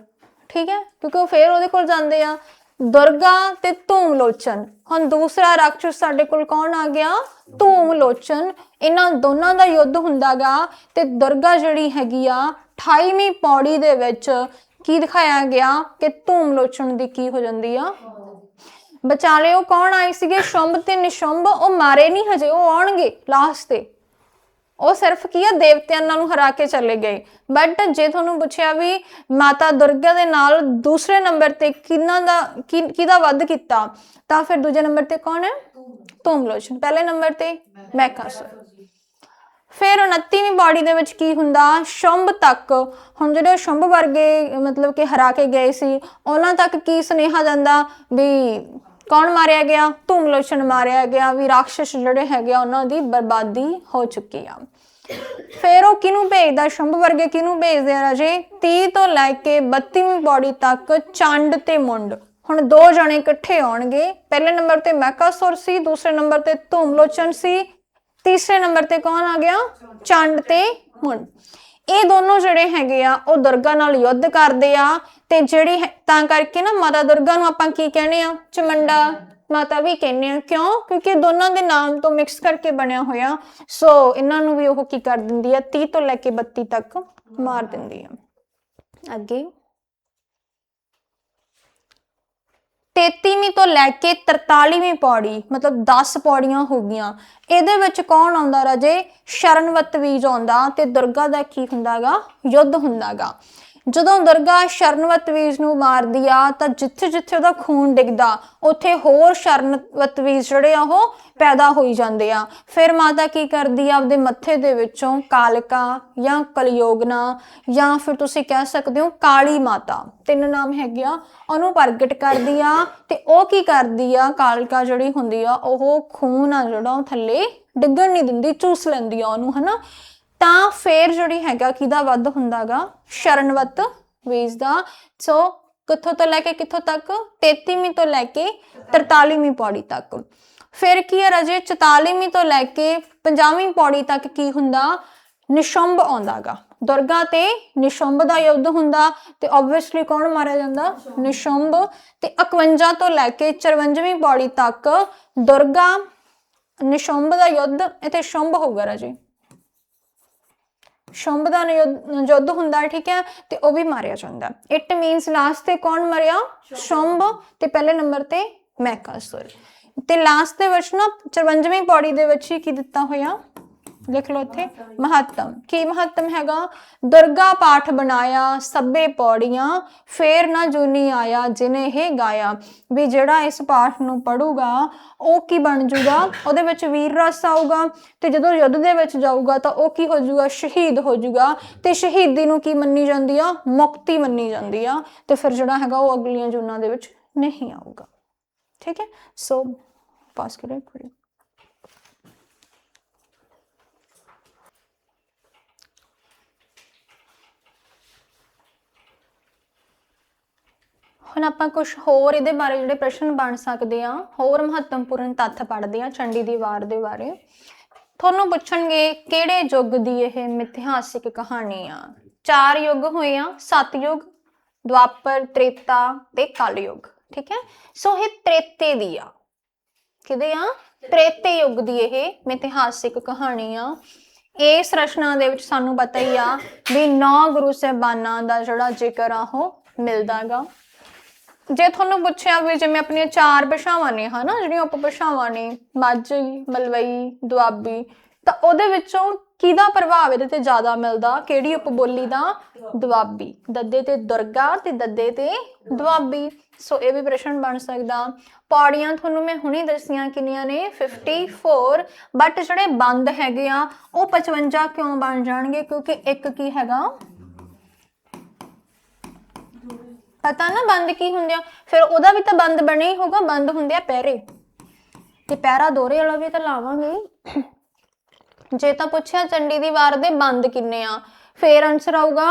A: ਠੀਕ ਹੈ? ਕਿਉਂਕਿ ਉਹ ਫੇਰ ਉਹਦੇ ਕੋਲ ਜਾਂਦੇ ਆ। ਦੁਰਗਾ ਤੇ ਧੂਮ ਲੋਚਨ। ਹੁਣ ਦੂਸਰਾ ਰਾਖਸ਼ ਸਾਡੇ ਕੋਲ ਕੌਣ ਆ ਗਿਆ? ਧੂਮ ਲੋਚਨ। ਇਹਨਾਂ ਦੋਨਾਂ ਦਾ ਯੁੱਧ ਹੁੰਦਾਗਾ ਤੇ ਦੁਰਗਾ ਜਿਹੜੀ ਹੈਗੀ ਆ 28ਵੀਂ ਪੌੜੀ ਦੇ ਵਿੱਚ ਕੀ ਦਿਖਾਇਆ ਗਿਆ ਕਿ ਧੂਮ ਲੋਚਨ ਦੀ ਕੀ ਹੋ ਜਾਂਦੀ ਆ? ਬਚਾਲੇ ਉਹ ਕੌਣ ਆਏ ਸੀਗੇ? ਸ਼ੰਭ ਤੇ ਨਿਸ਼ੰਭ। ਉਹ ਮਾਰੇ ਨਹੀਂ ਹਜੇ, ਉਹ ਆਉਣਗੇ ਲਾਸਟ ਤੇ। ਉਹ ਸਿਰਫ ਕੀ ਆ, ਦੇਵਤਿਆਂ ਨੂੰ ਹਰਾ ਕੇ ਚਲੇ ਗਏ। ਬਟ ਜੇ ਤੁਹਾਨੂੰ ਪੁੱਛਿਆ ਵੀ ਮਾਤਾ ਦੁਰਗਾ ਦੇ ਨਾਲ ਦੂਸਰੇ ਨੰਬਰ ਤੇ ਕਿਹਨਾਂ ਦਾ ਕਿਹਦਾ ਵੱਧ ਕੀਤਾ, ਤਾਂ ਫਿਰ ਦੂਜੇ ਨੰਬਰ ਤੇ ਕੌਣ ਹੈ? ਧੂਮਲੋਚਨ। ਪਹਿਲੇ ਨੰਬਰ ਤੇ ਮੈਕਾਸੁਰ ਫਿਰ 29ਵੀਂ ਬਾਡੀ ਦੇ ਵਿੱਚ ਕੀ ਹੁੰਦਾ? ਸ਼ੰਭ ਤੱਕ। ਹੁਣ ਜਿਹੜੇ ਸ਼ੰਭ ਵਰਗੇ ਮਤਲਬ ਕਿ ਹਰਾ ਕੇ ਗਏ ਸੀ, ਉਹਨਾਂ ਤੱਕ ਕੀ ਸੁਨੇਹਾ ਜਾਂਦਾ? ਵੀ ਕੌਣ ਮਾਰਿਆ ਗਿਆ? ਧੂਮਲੋਚਨ ਮਾਰਿਆ ਗਿਆ। ਵੀ ਰਾਖਸ਼ ਜਿਹੜੇ ਹੈਗੇ ਆ, ਉਹਨਾਂ ਦੀ ਬਰਬਾਦੀ ਹੋ ਚੁੱਕੀ ਆ। ਫਿਰ ਉਹ ਕਿਹਨੂੰ ਭੇਜਦਾ? ਸ਼ੰਭ ਵਰਗੇ ਕਿਹਨੂੰ ਭੇਜਦੇ ਆ ਰਾਜੇ? 30 ਤੋਂ ਲੈ ਕੇ 32ਵੀਂ ਬਾਡੀ ਤੱਕ ਚੰਡ ਤੇ ਮੁੰਡ। ਹੁਣ ਦੋ ਜਣੇ ਇਕੱਠੇ ਆਉਣਗੇ। ਪਹਿਲੇ ਨੰਬਰ ਤੇ ਮੈਕਾਸੁਰ ਸੀ, ਦੂਸਰੇ ਨੰਬਰ ਤੇ ਧੂਮਲੋਚਨ ਸੀ। ਤੀਸਰੇ ਨੰਬਰ ਤੇ ਕੌਣ ਆ ਗਿਆ? ਚੰਡ ਤੇ ਮੁੰਡ। ਇਹ ਦੋਨੋਂ ਜਿਹੜੇ ਹੈਗੇ ਆ, ਉਹ ਦੁਰਗਾ ਨਾਲ ਯੁੱਧ ਕਰਦੇ ਆ। ਤੇ ਜਿਹੜੀ ਹੈ- ਤਾਂ ਕਰਕੇ ਨਾ ਮਾਤਾ ਦੁਰਗਾ ਨੂੰ ਆਪਾਂ ਕੀ ਕਹਿੰਦੇ ਆ ਚਮੰਡਾ ਮਾਤਾ ਵੀ ਕਹਿੰਦੇ ਆ ਕਿਉਂ? ਕਿਉਂਕਿ ਦੋਨਾਂ ਦੇ ਨਾਮ ਤੋਂ ਮਿਕਸ ਕਰਕੇ ਬਣਿਆ ਹੋਇਆ। ਸੋ ਇਹਨਾਂ ਨੂੰ ਵੀ ਉਹ ਕੀ ਕਰ ਦਿੰਦੀ ਆ 30 ਤੋਂ ਲੈ ਕੇ 32 ਤੱਕ ਮਾਰ ਦਿੰਦੀ ਆ ਅੱਗੇ। 33ਵੀਂ ਤੋਂ ਲੈ ਕੇ 43ਵੀਂ ਪੌੜੀ, ਮਤਲਬ 10 ਪੌੜੀਆਂ ਹੋ ਗਈਆਂ। ਇਹਦੇ ਵਿੱਚ ਕੌਣ ਆਉਂਦਾ ਰਾਜੇ? ਸ਼ਰਨਵਤ ਬੀਜ ਆਉਂਦਾ ਤੇ ਦੁਰਗਾ ਦਾ ਕੀ ਹੁੰਦਾਗਾ? ਯੁੱਧ ਹੁੰਦਾਗਾ। ਜਦੋਂ ਦਰਗਾ ਸ਼ਰਨਵਤਵੀਜ਼ ਨੂੰ ਮਾਰਦੀ ਆ, ਤਾਂ ਜਿੱਥੇ ਜਿੱਥੇ ਉਹਦਾ ਖੂਨ ਡਿੱਗਦਾ, ਉੱਥੇ ਹੋਰ ਸ਼ਰਨਵਤਵੀਜ ਜਿਹੜੇ ਆ, ਉਹ ਪੈਦਾ ਹੋਈ ਜਾਂਦੇ ਆ। ਫਿਰ ਮਾਤਾ ਕੀ ਕਰਦੀ ਆ, ਆਪਦੇ ਮੱਥੇ ਦੇ ਵਿੱਚੋਂ ਕਾਲਕਾ ਜਾਂ ਕਲਯੋਗਨਾ ਜਾਂ ਫਿਰ ਤੁਸੀਂ ਕਹਿ ਸਕਦੇ ਹੋ ਕਾਲੀ ਮਾਤਾ, ਤਿੰਨ ਨਾਮ ਹੈਗੇ ਆ, ਉਹਨੂੰ ਪ੍ਰਗਟ ਕਰਦੀ ਆ ਤੇ ਉਹ ਕੀ ਕਰਦੀ ਆ, ਕਾਲਕਾ ਜਿਹੜੀ ਹੁੰਦੀ ਆ, ਉਹ ਖੂਨ ਆ ਜਿਹੜਾ, ਉਹ ਥੱਲੇ ਡਿੱਗਣ ਨਹੀਂ ਦਿੰਦੀ, ਚੂਸ ਲੈਂਦੀ ਆ ਉਹਨੂੰ, ਹਨਾ? ਤਾਂ ਫੇਰ ਜਿਹੜੀ ਹੈਗਾ, ਕਿਹਦਾ ਵੱਧ ਹੁੰਦਾਗਾ? ਸ਼ਰਨਵਤ ਵੇਜ ਦਾ ਸੋ ਕਿੱਥੋਂ ਤੋਂ ਲੈ ਕੇ ਕਿੱਥੋਂ ਤੱਕ? 33ਵੀਂ ਤੋਂ ਲੈ ਕੇ 43ਵੀਂ ਪੌੜੀ ਤੱਕ। ਫਿਰ ਕੀ ਹੈ ਰਾਜੇ? 44ਵੀਂ ਤੋਂ ਲੈ ਕੇ 50ਵੀਂ ਪੌੜੀ ਤੱਕ ਕੀ ਹੁੰਦਾ? ਨਿਸ਼ੰਭ ਆਉਂਦਾਗਾ। ਦੁਰਗਾ ਤੇ ਨਿਸ਼ੰਭ ਦਾ ਯੁੱਧ ਹੁੰਦਾ ਤੇ ਆਬਵੀਅਸਲੀ ਕੌਣ ਮਾਰਿਆ ਜਾਂਦਾ? ਨਿਸ਼ੰਭ। ਤੇ 51 ਤੋਂ ਲੈ ਕੇ 54ਵੀਂ ਪੌੜੀ ਤੱਕ ਦੁਰਗਾ, ਨਿਸ਼ੰਭ ਦਾ ਯੁੱਧ, ਇੱਥੇ ਸ਼ੰਭ ਹੋਊਗਾ ਰਾਜੇ। ਸ਼ੰਭ ਦਾ ਯੁੱਧ ਹੁੰਦਾ ਠੀਕ ਹੈ ਤੇ ਉਹ ਵੀ ਮਾਰਿਆ ਜਾਂਦਾ। ਇਟ ਮੀਨਸ ਲਾਸਟ ਤੇ ਕੌਣ ਮਰਿਆ? ਸ਼ੰਭ। ਤੇ ਪਹਿਲੇ ਨੰਬਰ ਤੇ ਮੈਕਾਸੁਰ ਤੇ ਲਾਸਟ ਦੇ ਵਿੱਚ ਨਾ 54ਵੀਂ ਪੌੜੀ ਦੇ ਵਿੱਚ ਹੀ ਕੀ ਦਿੱਤਾ ਹੋਇਆ? ਲਿਖ ਲਓ ਇੱਥੇ, ਮਹੱਤਮ। ਕੀ ਮਹੱਤਮ ਹੈਗਾ? ਦੁਰਗਾ ਪਾਠ ਬਣਾਇਆ ਸਭੇ ਪੌੜੀਆਂ, ਫੇਰ ਨਾ ਜੂਨੀ ਆਇਆ ਜਿਨੇ ਇਹ ਗਾਇਆ। ਵੀ ਜਿਹੜਾ ਇਸ ਪਾਠ ਨੂੰ ਪੜੂਗਾ, ਉਹ ਕੀ ਬਣ ਜੂਗਾ? ਉਹਦੇ ਵਿੱਚ ਵੀਰ ਰਸ ਆਊਗਾ ਤੇ ਜਦੋਂ ਯੁੱਧ ਦੇ ਵਿੱਚ ਜਾਊਗਾ ਤਾਂ ਉਹ ਕੀ ਹੋ ਜੂਗਾ? ਸ਼ਹੀਦ ਹੋ ਜੂਗਾ। ਤੇ ਸ਼ਹੀਦੀ ਨੂੰ ਕੀ ਮੰਨੀ ਜਾਂਦੀ ਆ? ਮੁਕਤੀ ਮੰਨੀ ਜਾਂਦੀ ਆ। ਤੇ ਫਿਰ ਜਿਹੜਾ ਹੈਗਾ ਉਹ ਅਗਲੀਆਂ ਜੂਨਾਂ ਦੇ ਵਿੱਚ ਨਹੀਂ ਆਊਗਾ। ਠੀਕ ਹੈ? ਸੋ ਪਾਸ ਕਰੋ ਇੱਕ ਹੁਣ ਆਪਾਂ ਕੁਝ ਹੋਰ ਇਹਦੇ ਬਾਰੇ ਜਿਹੜੇ ਪ੍ਰਸ਼ਨ ਬਣ ਸਕਦੇ ਆ, ਹੋਰ ਮਹੱਤਵਪੂਰਨ ਤੱਥ ਪੜ੍ਹਦੇ ਆ ਚੰਡੀ ਦੀ ਵਾਰ ਦੇ ਬਾਰੇ। ਤੁਹਾਨੂੰ ਪੁੱਛਣਗੇ, ਕਿਹੜੇ ਯੁੱਗ ਦੀ ਇਹ ਮਿਥਿਹਾਸਿਕ ਕਹਾਣੀ ਆ? ਚਾਰ ਯੁੱਗ ਹੋਏ ਆ ਸਤਯੁਗ ਦੁਆਪਰ, ਤ੍ਰੇਤਾ ਤੇ ਕਲ ਯੁੱਗ, ਠੀਕ ਹੈ? ਸੋ ਇਹ ਤ੍ਰੇਤੇ ਦੀ ਆ। ਕਿਹਦੇ ਆ? ਤ੍ਰੇਤੇ ਯੁੱਗ ਦੀ ਇਹ ਮਿਥਿਹਾਸਿਕ ਕਹਾਣੀ ਆ। ਇਸ ਰਚਨਾ ਦੇ ਵਿੱਚ ਸਾਨੂੰ ਪਤਾ ਹੀ ਆ ਵੀ ਨੌ ਗੁਰੂ ਸਾਹਿਬਾਨਾਂ ਦਾ ਜਿਹੜਾ ਜ਼ਿਕਰ ਆ ਉਹ ਮਿਲਦਾਗਾ ਜੇ ਤੁਹਾਨੂੰ ਪੁੱਛਿਆ ਵੀ ਜਿਵੇਂ ਆਪਣੀਆਂ ਚਾਰ ਭਾਸ਼ਾਵਾਂ ਨੇ, ਹਨਾ, ਜਿਹੜੀਆਂ ਉਪ ਭਾਸ਼ਾਵਾਂ ਨੇ, ਮਾਝੀ, ਮਲਵਈ, ਦੁਆਬੀ, ਤਾਂ ਉਹਦੇ ਵਿੱਚੋਂ ਕਿਹਦਾ ਪ੍ਰਭਾਵ ਇਹਦੇ ਤੇ ਜ਼ਿਆਦਾ ਮਿਲਦਾ? ਕਿਹੜੀ ਉਪਬੋਲੀ ਦਾ? ਦੁਆਬੀ। ਦੱਦੇ ਤੇ ਦੁਰਗਾ ਤੇ ਦੱਦੇ ਤੇ ਦੁਆਬੀ। ਸੋ ਇਹ ਵੀ ਪ੍ਰਸ਼ਨ ਬਣ ਸਕਦਾ। ਪੌੜੀਆਂ ਤੁਹਾਨੂੰ ਮੈਂ ਹੁਣੇ ਦੱਸੀਆਂ ਕਿੰਨੀਆਂ ਨੇ? 54 ਬਟ ਜਿਹੜੇ ਬੰਦ ਹੈਗੇ ਆ, ਉਹ 55 ਕਿਉਂ ਬਣ ਜਾਣਗੇ? ਕਿਉਂਕਿ ਇੱਕ ਕੀ ਹੈਗਾ? ਪਤਾ ਨਾ ਬੰਦ ਕੀ ਹੁੰਦੇ ਆ। ਫਿਰ ਉਹਦਾ ਵੀ ਤਾਂ ਬੰਦ ਬਣੇ ਹੀ ਹੋਗਾ ਬੰਦ ਹੁੰਦੇ ਆ ਪਹਿਰੇ। ਤੇ ਪਹਿਰਾ ਦੋਰੇ ਵਾਲਾ ਵੀ ਤਾਂ ਲਾਵਾਂਗੇ। ਜੇ ਤਾਂ ਪੁੱਛਿਆ ਚੰਡੀ ਦੀ ਵਾਰ ਦੇ ਬੰਦ ਕਿੰਨੇ ਆ, ਫੇਰ ਆਨਸਰ ਆਊਗਾ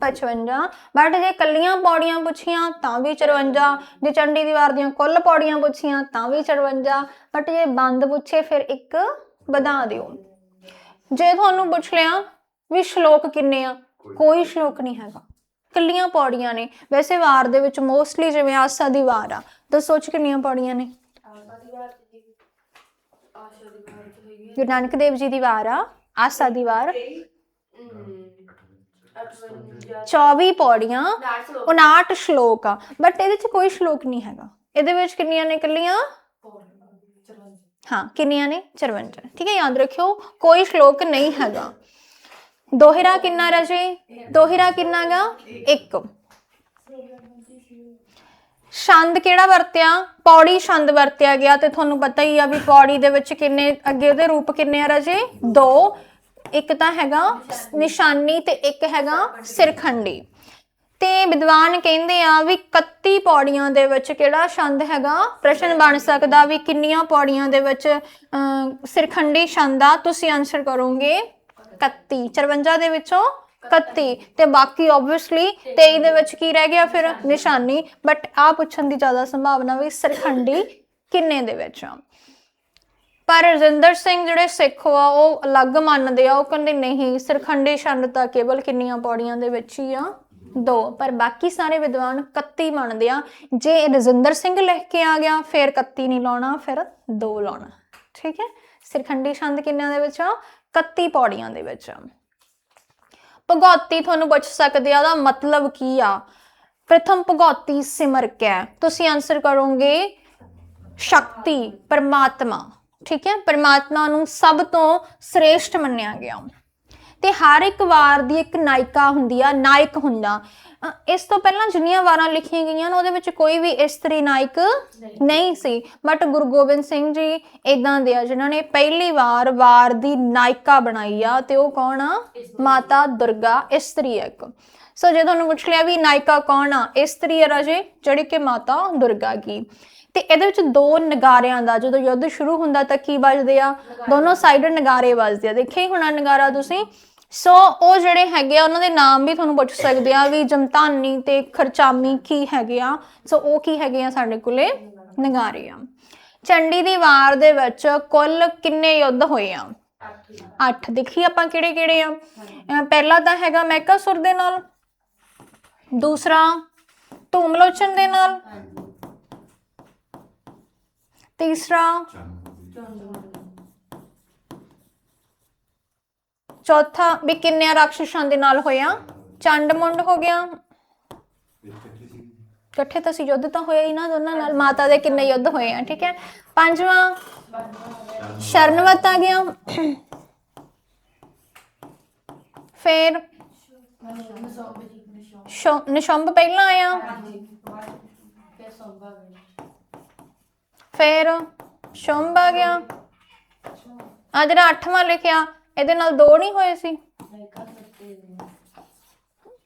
A: 55 ਬਟ ਜੇ ਕੱਲੀਆਂ ਪੌੜੀਆਂ ਪੁੱਛੀਆਂ, ਤਾਂ ਵੀ 54 ਜੇ ਚੰਡੀ ਦੀ ਵਾਰ ਦੀਆਂ ਕੁੱਲ ਪੌੜੀਆਂ ਪੁੱਛੀਆਂ, ਤਾਂ ਵੀ 54 ਬਟ ਜੇ ਬੰਦ ਪੁੱਛੇ, ਫਿਰ ਇੱਕ ਵਧਾ ਦਿਓ। ਜੇ ਤੁਹਾਨੂੰ ਪੁੱਛ ਲਿਆ ਵੀ ਸ਼ਲੋਕ ਕਿੰਨੇ ਆ, ਕੋਈ ਸ਼ਲੋਕ ਨਹੀਂ ਹੈਗਾ। ਕੱਲੀਆਂ ਪੌੜੀਆਂ ਨੇ। ਵੈਸੇ ਵਾਰ ਦੇ ਵਿੱਚ ਮੋਸਟਲੀ ਜਿਵੇਂ ਆਸਾ ਦੀ ਵਾਰ ਆ। ਦੱਸੋ ਚ ਕਿੰਨੀਆਂ ਪੌੜੀਆਂ ਨੇ? ਗੁਰੂ ਨਾਨਕ ਦੇਵ ਜੀ ਦੀ ਵਾਰ ਆ ਆਸਾ ਦੀ ਵਾਰ। 24 ਪੌੜੀਆਂ 59 ਸ਼ਲੋਕ। ਆ। ਬਟ ਇਹਦੇ ਚ ਕੋਈ ਸ਼ਲੋਕ ਨਹੀਂ ਹੈਗਾ। ਇਹਦੇ ਵਿੱਚ ਕਿੰਨੀਆਂ ਨੇ ਕੱਲੀਆਂ ਹਾਂ ਕਿੰਨੀਆਂ ਨੇ? 54 ਠੀਕ ਹੈ ਯਾਦ ਰੱਖਿਓ ਕੋਈ ਸ਼ਲੋਕ ਨਹੀਂ ਹੈਗਾ। ਦੋਹਰਾ ਕਿੰਨਾ ਰਜੇ? ਦੋਹਰਾ ਕਿੰਨਾਗਾ 1 ਛੰਦ ਕਿਹੜਾ ਵਰਤਿਆ? ਪੌੜੀ ਛੰਦ ਵਰਤਿਆ ਗਿਆ ਤੇ ਤੁਹਾਨੂੰ ਪਤਾ ਹੀ ਆ ਵੀ ਪੌੜੀ ਦੇ ਵਿੱਚ ਕਿੰਨੇ ਅੱਗੇ ਉਹਦੇ ਰੂਪ ਕਿੰਨੇ ਆ ਰਜੇ? ਦੋ। ਇੱਕ ਤਾਂ ਹੈਗਾ ਨਿਸ਼ਾਨੀ ਤੇ ਇੱਕ ਹੈਗਾ ਸਿਰਖੰਡੀ। ਤੇ ਵਿਦਵਾਨ ਕਹਿੰਦੇ ਆ ਵੀ 31 ਪੌੜੀਆਂ ਦੇ ਵਿੱਚ ਕਿਹੜਾ ਛੰਦ ਹੈਗਾ? ਪ੍ਰਸ਼ਨ ਬਣ ਸਕਦਾ ਵੀ ਕਿੰਨੀਆਂ ਪੌੜੀਆਂ ਦੇ ਵਿੱਚ ਅਮ, ਸਿਰਖੰਡੀ ਛੰਦ ਆ? ਤੁਸੀਂ ਆਨਸਰ ਕਰੋਗੇ। 31 54 ਦੇ ਵਿੱਚੋਂ 31 ਤੇ ਬਾਕੀ ਆਬਵੀਅਸਲੀ 23 ਦੇ ਵਿੱਚ ਕੀ ਰਹਿ ਗਿਆ ਫਿਰ? ਨਿਸ਼ਾਨੀ। ਬਟ ਆ ਪੁੱਛਣ ਦੀ ਜ਼ਿਆਦਾ ਸੰਭਾਵਨਾ ਵੀ ਸਿਰਖੰਡੀ ਕਿੰਨੇ ਦੇ ਵਿੱਚ ਆ? ਪਰ ਰਜਿੰਦਰ ਸਿੰਘ ਜਿਹੜੇ ਸਿੱਖ ਆ ਉਹ ਅਲੱਗ ਮੰਨਦੇ ਆ। ਉਹ ਕਹਿੰਦੇ ਨਹੀਂ ਸਿਰਖੰਡੀ ਛੰਦ ਤਾਂ ਕੇਵਲ ਕਿੰਨੀਆਂ ਪੌੜੀਆਂ ਦੇ ਵਿੱਚ ਹੀ ਆ। ਦੋ। ਪਰ ਬਾਕੀ ਸਾਰੇ ਵਿਦਵਾਨ 31 ਮੰਨਦੇ ਆ। ਜੇ ਰਜਿੰਦਰ ਸਿੰਘ ਲਿਖ ਕੇ ਆ ਗਿਆ ਫਿਰ 31 ਨਹੀਂ ਲਾਉਣਾ ਫਿਰ 2 ਲਾਉਣਾ। ਠੀਕ ਹੈ? ਸਿਰਖੰਡੀ ਛੰਦ ਕਿੰਨਿਆਂ ਦੇ ਵਿੱਚ ਆ? 31 ਪੌੜੀਆਂ ਦੇ ਵਿੱਚ। ਭਗੌਤੀ ਤੁਹਾਨੂੰ ਪੁੱਛ ਸਕਦੇ ਆ, ਉਹਦਾ ਮਤਲਬ ਕੀ ਆ? ਪ੍ਰਥਮ ਭਗੌਤੀ ਸਿਮਰ ਕੈ। ਤੁਸੀਂ ਆਨਸਰ ਕਰੋਗੇ, ਸ਼ਕਤੀ, ਪਰਮਾਤਮਾ। ਠੀਕ ਹੈ? ਪਰਮਾਤਮਾ ਨੂੰ ਸਭ ਤੋਂ ਸ੍ਰੇਸ਼ਟ ਮੰਨਿਆ ਗਿਆ। ਤੇ ਹਰ ਇੱਕ ਵਾਰ ਦੀ ਇੱਕ ਨਾਇਕਾ ਹੁੰਦੀ ਆ ਨਾਇਕ ਹੁੰਦਾ। ਇਸ ਤੋਂ ਪਹਿਲਾਂ ਜਿੰਨੀਆਂ ਵਾਰਾਂ ਲਿਖੀਆਂ ਗਈਆਂ ਨੇ ਉਹਦੇ ਵਿੱਚ ਕੋਈ ਵੀ ਇਸਤਰੀ ਨਾਇਕ ਨਹੀਂ ਸੀ। ਬਟ ਗੁਰੂ ਗੋਬਿੰਦ ਸਿੰਘ ਜੀ ਇਦਾਂ ਦੇ ਆ ਜਿਨ੍ਹਾਂ ਨੇ ਪਹਿਲੀ ਵਾਰ ਵਾਰ ਦੀ ਨਾਇਕਾ ਬਣਾਈ ਆ ਤੇ ਉਹ ਕੌਣ ਆ? ਮਾਤਾ ਦੁਰਗਾ ਇਸਤਰੀ ਇੱਕ। ਸੋ ਜੇ ਤੁਹਾਨੂੰ ਪੁੱਛ ਲਿਆ ਵੀ ਨਾਇਕਾ ਕੌਣ ਆ ਇਸਤਰੀ ਹੈ ਰਾਜੇ ਜਿਹੜੀ ਕਿ ਮਾਤਾ ਦੁਰਗਾ ਕੀ ਤੇ ਇਹਦੇ ਵਿੱਚ ਦੋ ਨਗਾਰਿਆਂ ਦਾ ਜਦੋਂ ਯੁੱਧ ਸ਼ੁਰੂ ਹੁੰਦਾ ਤਾਂ ਕੀ ਵੱਜਦੇ ਆ? ਦੋਨੋਂ ਸਾਈਡ ਨਗਾਰੇ ਵੱਜਦੇ ਆ। ਦੇਖਿਆ ਹੀ ਹੋਣਾ ਨਗਾਰਾ ਤੁਸੀਂ? ਸੋ ਉਹ ਜਿਹੜੇ ਹੈਗੇ ਆ ਉਹਨਾਂ ਦੇ ਨਾਮ ਵੀ ਤੁਹਾਨੂੰ ਪੁੱਛ ਸਕਦੇ ਆ ਵੀ ਜਮਤਾਨੀ ਤੇ ਖਰਚਾਮੀ ਕੀ ਹੈਗੇ ਆ। ਸੋ ਉਹ ਕੀ ਹੈਗੇ ਆ ਸਾਡੇ ਕੋਲੇ? ਨਗਾਰੇ ਆ। ਚੰਡੀ ਦੀ ਵਾਰ ਦੇ ਵਿੱਚ ਕੁੱਲ ਕਿੰਨੇ ਯੁੱਧ ਹੋਏ ਆ? 8 ਦੇਖੀ ਆਪਾਂ ਕਿਹੜੇ ਕਿਹੜੇ ਆ। ਪਹਿਲਾ ਤਾਂ ਹੈਗਾ ਮੈਕਾਸੁਰ ਦੇ ਨਾਲ। ਦੂਸਰਾ ਧੂਮਲੋਚਨ ਦੇ ਨਾਲ। ਤੀਸਰਾ ਚੌਥਾ ਵੀ ਕਿੰਨੇ ਰਾਖਸ਼ਾਂ ਦੇ ਨਾਲ ਹੋਇਆ? ਚੰਡ ਮੁੰਡ ਹੋ ਗਿਆ। ਇਕੱਠੇ ਤਾਂ ਸੀ ਯੁੱਧ ਤਾਂ ਹੋਇਆ ਹੀ ਨਾ, ਦੋਨਾਂ ਨਾਲ। ਮਾਤਾ ਦੇ ਕਿੰਨੇ ਯੁੱਧ ਹੋਏ ਆ, ਠੀਕ ਹੈ? ਪੰਜਵਾਂ, ਸ਼ਰਨਵਤ ਆ ਗਿਆ। ਫਿਰ ਸ਼ੋ- ਨਿਸ਼ੰਭ ਪਹਿਲਾਂ ਆਇਆ। ਫਿਰ ਸ਼ੰਭ ਆ ਗਿਆ। ਆ ਜਿਹੜਾ ਅੱਠਵਾਂ ਲਿਖਿਆ ਇਹਦੇ ਨਾਲ ਦੋ ਨਹੀਂ ਹੋਏ ਸੀ?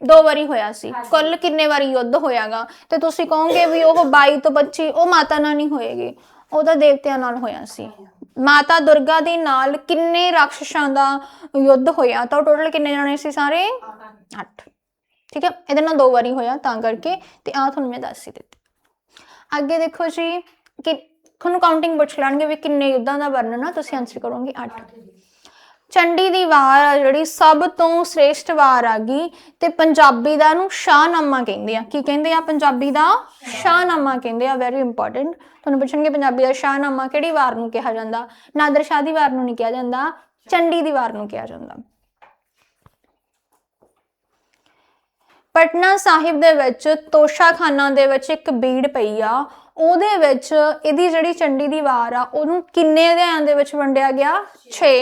A: ਦੋ ਵਾਰੀ ਹੋਇਆ ਸੀ। ਕੁੱਲ ਕਿੰਨੇ ਵਾਰੀ ਯੁੱਧ ਹੋਇਆਗਾ? ਤੇ ਤੁਸੀਂ ਕਹੋਗੇ ਵੀ ਉਹ 22 ਤੋਂ 25 ਉਹ ਮਾਤਾ ਨਾਲ ਨਹੀਂ ਹੋਏਗੀ। ਉਹ ਤਾਂ ਦੇਵਤਿਆਂ ਨਾਲ ਹੋਇਆ ਸੀ। ਮਾਤਾ ਦੁਰਗਾ ਦੇ ਨਾਲ ਕਿੰਨੇ ਰਾਖਸ਼ਾਂ ਦਾ ਯੁੱਧ ਹੋਇਆ? ਤਾਂ ਟੋਟਲ ਕਿੰਨੇ ਜਾਣੇ ਸੀ ਸਾਰੇ? 8 ਠੀਕ ਹੈ? ਇਹਦੇ ਨਾਲ ਦੋ ਵਾਰੀ ਹੋਇਆ ਤਾਂ ਕਰਕੇ। ਤੇ ਆ ਤੁਹਾਨੂੰ ਮੈਂ ਦੱਸ ਹੀ ਦਿੱਤੀ। ਅੱਗੇ ਦੇਖੋ ਜੀ ਕਿ ਤੁਹਾਨੂੰ ਕਾਊਂਟਿੰਗ ਪੁੱਛ ਲੈਣਗੇ ਵੀ ਕਿੰਨੇ ਯੁੱਧਾਂ ਦਾ ਵਰਣਨ ਆ। ਤੁਸੀਂ ਆਨਸਰ ਕਰੋਗੇ 8 ਚੰਡੀ ਦੀ ਵਾਰ ਆ ਜਿਹੜੀ ਸਭ ਤੋਂ ਸ੍ਰੇਸ਼ਟ ਵਾਰ ਆ ਗਈ ਤੇ ਪੰਜਾਬੀ ਦਾ ਨੂੰ ਸ਼ਾਹਨਾਮਾ ਕਹਿੰਦੇ ਆ। ਕੀ ਕਹਿੰਦੇ ਆ ਪੰਜਾਬੀ ਦਾ? ਸ਼ਾਹਨਾਮਾ ਕਹਿੰਦੇ ਆ ਵੈਰੀ ਇੰਪੋਰਟੈਂਟ ਤੁਹਾਨੂੰ ਪੁੱਛਣਗੇ ਪੰਜਾਬੀ ਦਾ ਸ਼ਾਹਨਾਮਾ ਕਿਹੜੀ ਵਾਰ ਨੂੰ ਕਿਹਾ ਜਾਂਦਾ? ਨਾਦਰ ਸ਼ਾਹ ਦੀ ਵਾਰ ਨੂੰ ਨਹੀਂ ਕਿਹਾ ਜਾਂਦਾ, ਚੰਡੀ ਦੀ ਵਾਰ ਨੂੰ ਕਿਹਾ ਜਾਂਦਾ। ਪਟਨਾ ਸਾਹਿਬ ਦੇ ਵਿੱਚ ਤੋਸ਼ਾਖਾਨਾ ਦੇ ਵਿੱਚ ਇੱਕ ਬੀੜ ਪਈ ਆ। ਉਹਦੇ ਵਿੱਚ ਇਹਦੀ ਜਿਹੜੀ ਚੰਡੀ ਦੀ ਵਾਰ ਆ, ਉਹਨੂੰ ਕਿੰਨੇ ਅਧਿਆਇਆਂ ਦੇ ਵਿੱਚ ਵੰਡਿਆ ਗਿਆ? 6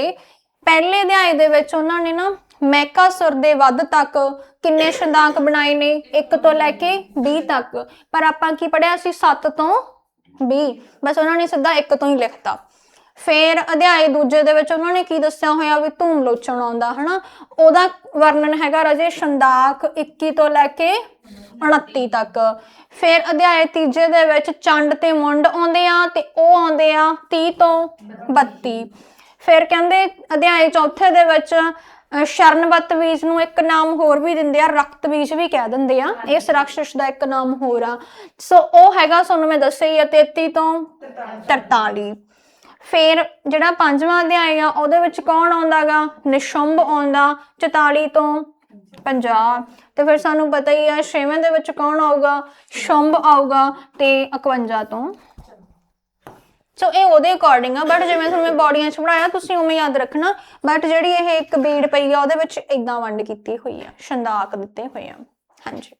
A: ਪਹਿਲੇ ਅਧਿਆਏ ਦੇ ਵਿੱਚ ਉਹਨਾਂ ਨੇ ਨਾ ਮੈਕਾਸੁਰ ਦੇ ਵੱਧ ਤੱਕ ਕਿੰਨੇ ਸ਼ਦਾਂਕ ਬਣਾਏ ਨੇ? 1 ਤੋਂ ਲੈ ਕੇ 20 ਤੱਕ। ਪਰ ਆਪਾਂ ਕੀ ਪੜਿਆ ਸੀ? 7 ਤੋਂ 20 ਬਸ ਉਹਨਾਂ ਨੇ ਸਿੱਧਾ 1 ਤੋਂ ਹੀ ਲਿਖਤਾ। ਫਿਰ ਅਧਿਆਏ ਦੂਜੇ ਦੇ ਵਿੱਚ ਉਹਨਾਂ ਨੇ ਕੀ ਦੱਸਿਆ ਹੋਇਆ ਵੀ ਧੂਮ ਲੋਚਣ ਆਉਂਦਾ, ਹਨਾ? ਉਹਦਾ ਵਰਣਨ ਹੈਗਾ ਰਾਜੇ ਸ਼ੰਦਾਕ 21 ਤੋਂ ਲੈ ਕੇ 29 ਤੱਕ। ਫਿਰ ਅਧਿਆਏ ਤੀਜੇ ਦੇ ਵਿੱਚ ਚੰਡ ਤੇ ਮੁੰਡ ਆਉਂਦੇ ਆ ਤੇ ਉਹ ਆਉਂਦੇ ਆ 30 ਤੋਂ 32 ਫਿਰ ਕਹਿੰਦੇ ਅਧਿਆਏ ਚੌਥੇ ਦੇ ਵਿੱਚ ਸ਼ਰਨਵਤ ਬੀਜ ਨੂੰ ਇੱਕ ਨਾਮ ਹੋਰ ਵੀ ਦਿੰਦੇ ਆ ਰਕਤ ਬੀਜ ਵੀ ਕਹਿ ਦਿੰਦੇ ਆ। ਇਸ ਰਾਖਸ਼ ਦਾ ਇੱਕ ਨਾਮ ਹੋਰ ਆ। ਸੋ ਉਹ ਹੈਗਾ ਤੁਹਾਨੂੰ ਮੈਂ ਦੱਸਿਆ ਹੀ ਆ 33 ਤੋਂ 43 ਫਿਰ ਜਿਹੜਾ ਪੰਜਵਾਂ ਅਧਿਆਇ ਆ ਉਹਦੇ ਵਿੱਚ ਕੌਣ ਆਉਂਦਾਗਾ? ਨਿਸ਼ੰਭ ਆਉਂਦਾ 44 ਤੋਂ 50 ਤੇ ਫਿਰ ਸਾਨੂੰ ਪਤਾ ਹੀ ਆ ਛੇਵੇਂ ਦੇ ਵਿੱਚ ਕੌਣ ਆਊਗਾ? ਸ਼ੰਭ ਆਊਗਾ ਤੇ 51 ਤੋਂ ਸੋ ਇਹ ਉਹਦੇ ਅਕੋਰਡਿੰਗ ਆ ਬਟ ਜਿਵੇਂ ਤੁਹਾਨੂੰ ਮੈਂ ਬਾਡੀਆਂ ਚ ਬਣਾਇਆ ਤੁਸੀਂ ਉਵੇਂ ਯਾਦ ਰੱਖਣਾ ਬਟ ਜਿਹੜੀ ਇਹ ਇੱਕ ਬੀੜ ਪਈ ਆ, ਉਹਦੇ ਵਿੱਚ ਇਦਾਂ ਵੰਡ ਕੀਤੀ ਹੋਈ ਆ ਸ਼ੰਦਾਕ ਦਿੱਤੇ ਹੋਏ ਆ। ਹਾਂਜੀ।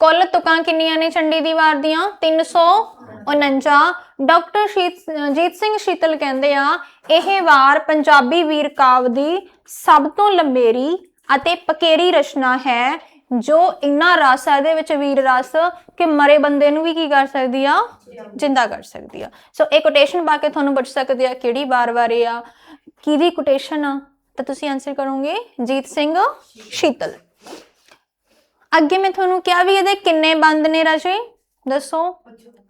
A: ਕੁੱਲ ਤੁਕਾਂ ਕਿੰਨੀਆਂ ਨੇ ਚੰਡੀ ਦੀ ਵਾਰ ਦੀਆਂ 349 ਡਾਕਟਰ ਸ਼ੀਤ- ਜੀਤ ਸਿੰਘ ਸ਼ੀਤਲ ਕਹਿੰਦੇ ਆ, ਇਹ ਵਾਰ ਪੰਜਾਬੀ ਵੀਰ ਕਾਵ ਦੀ ਸਭ ਤੋਂ ਲੰਬੇਰੀ ਅਤੇ ਪਕੇਰੀ ਰਚਨਾ ਹੈ, ਜੋ ਇੰਨਾ ਰਸ ਹੈ ਇਹਦੇ ਵਿੱਚ ਵੀਰ ਰਸ ਕਿ ਮਰੇ ਬੰਦੇ ਨੂੰ ਵੀ ਕੀ ਕਰ ਸਕਦੀ ਆ? ਜਿੰਦਾ ਕਰ ਸਕਦੀ ਆ। ਸੋ ਇਹ ਕੋਟੇਸ਼ਨ ਪਾ ਕੇ ਤੁਹਾਨੂੰ ਪੁੱਛ ਸਕਦੇ ਆ, ਕਿਹੜੀ ਵਾਰ ਬਾਰੇ ਆ? ਕਿਹਦੀ ਕੋਟੇਸ਼ਨ ਆ? ਤਾਂ ਤੁਸੀਂ ਆਨਸਰ ਕਰੋਗੇ, ਜੀਤ ਸਿੰਘ ਸ਼ੀਤਲ। ਅੱਗੇ ਮੈਂ ਤੁਹਾਨੂੰ ਕਿਹਾ ਵੀ ਇਹਦੇ ਕਿੰਨੇ ਬੰਦ ਨੇ ਰਾਜੇ? ਦੱਸੋ।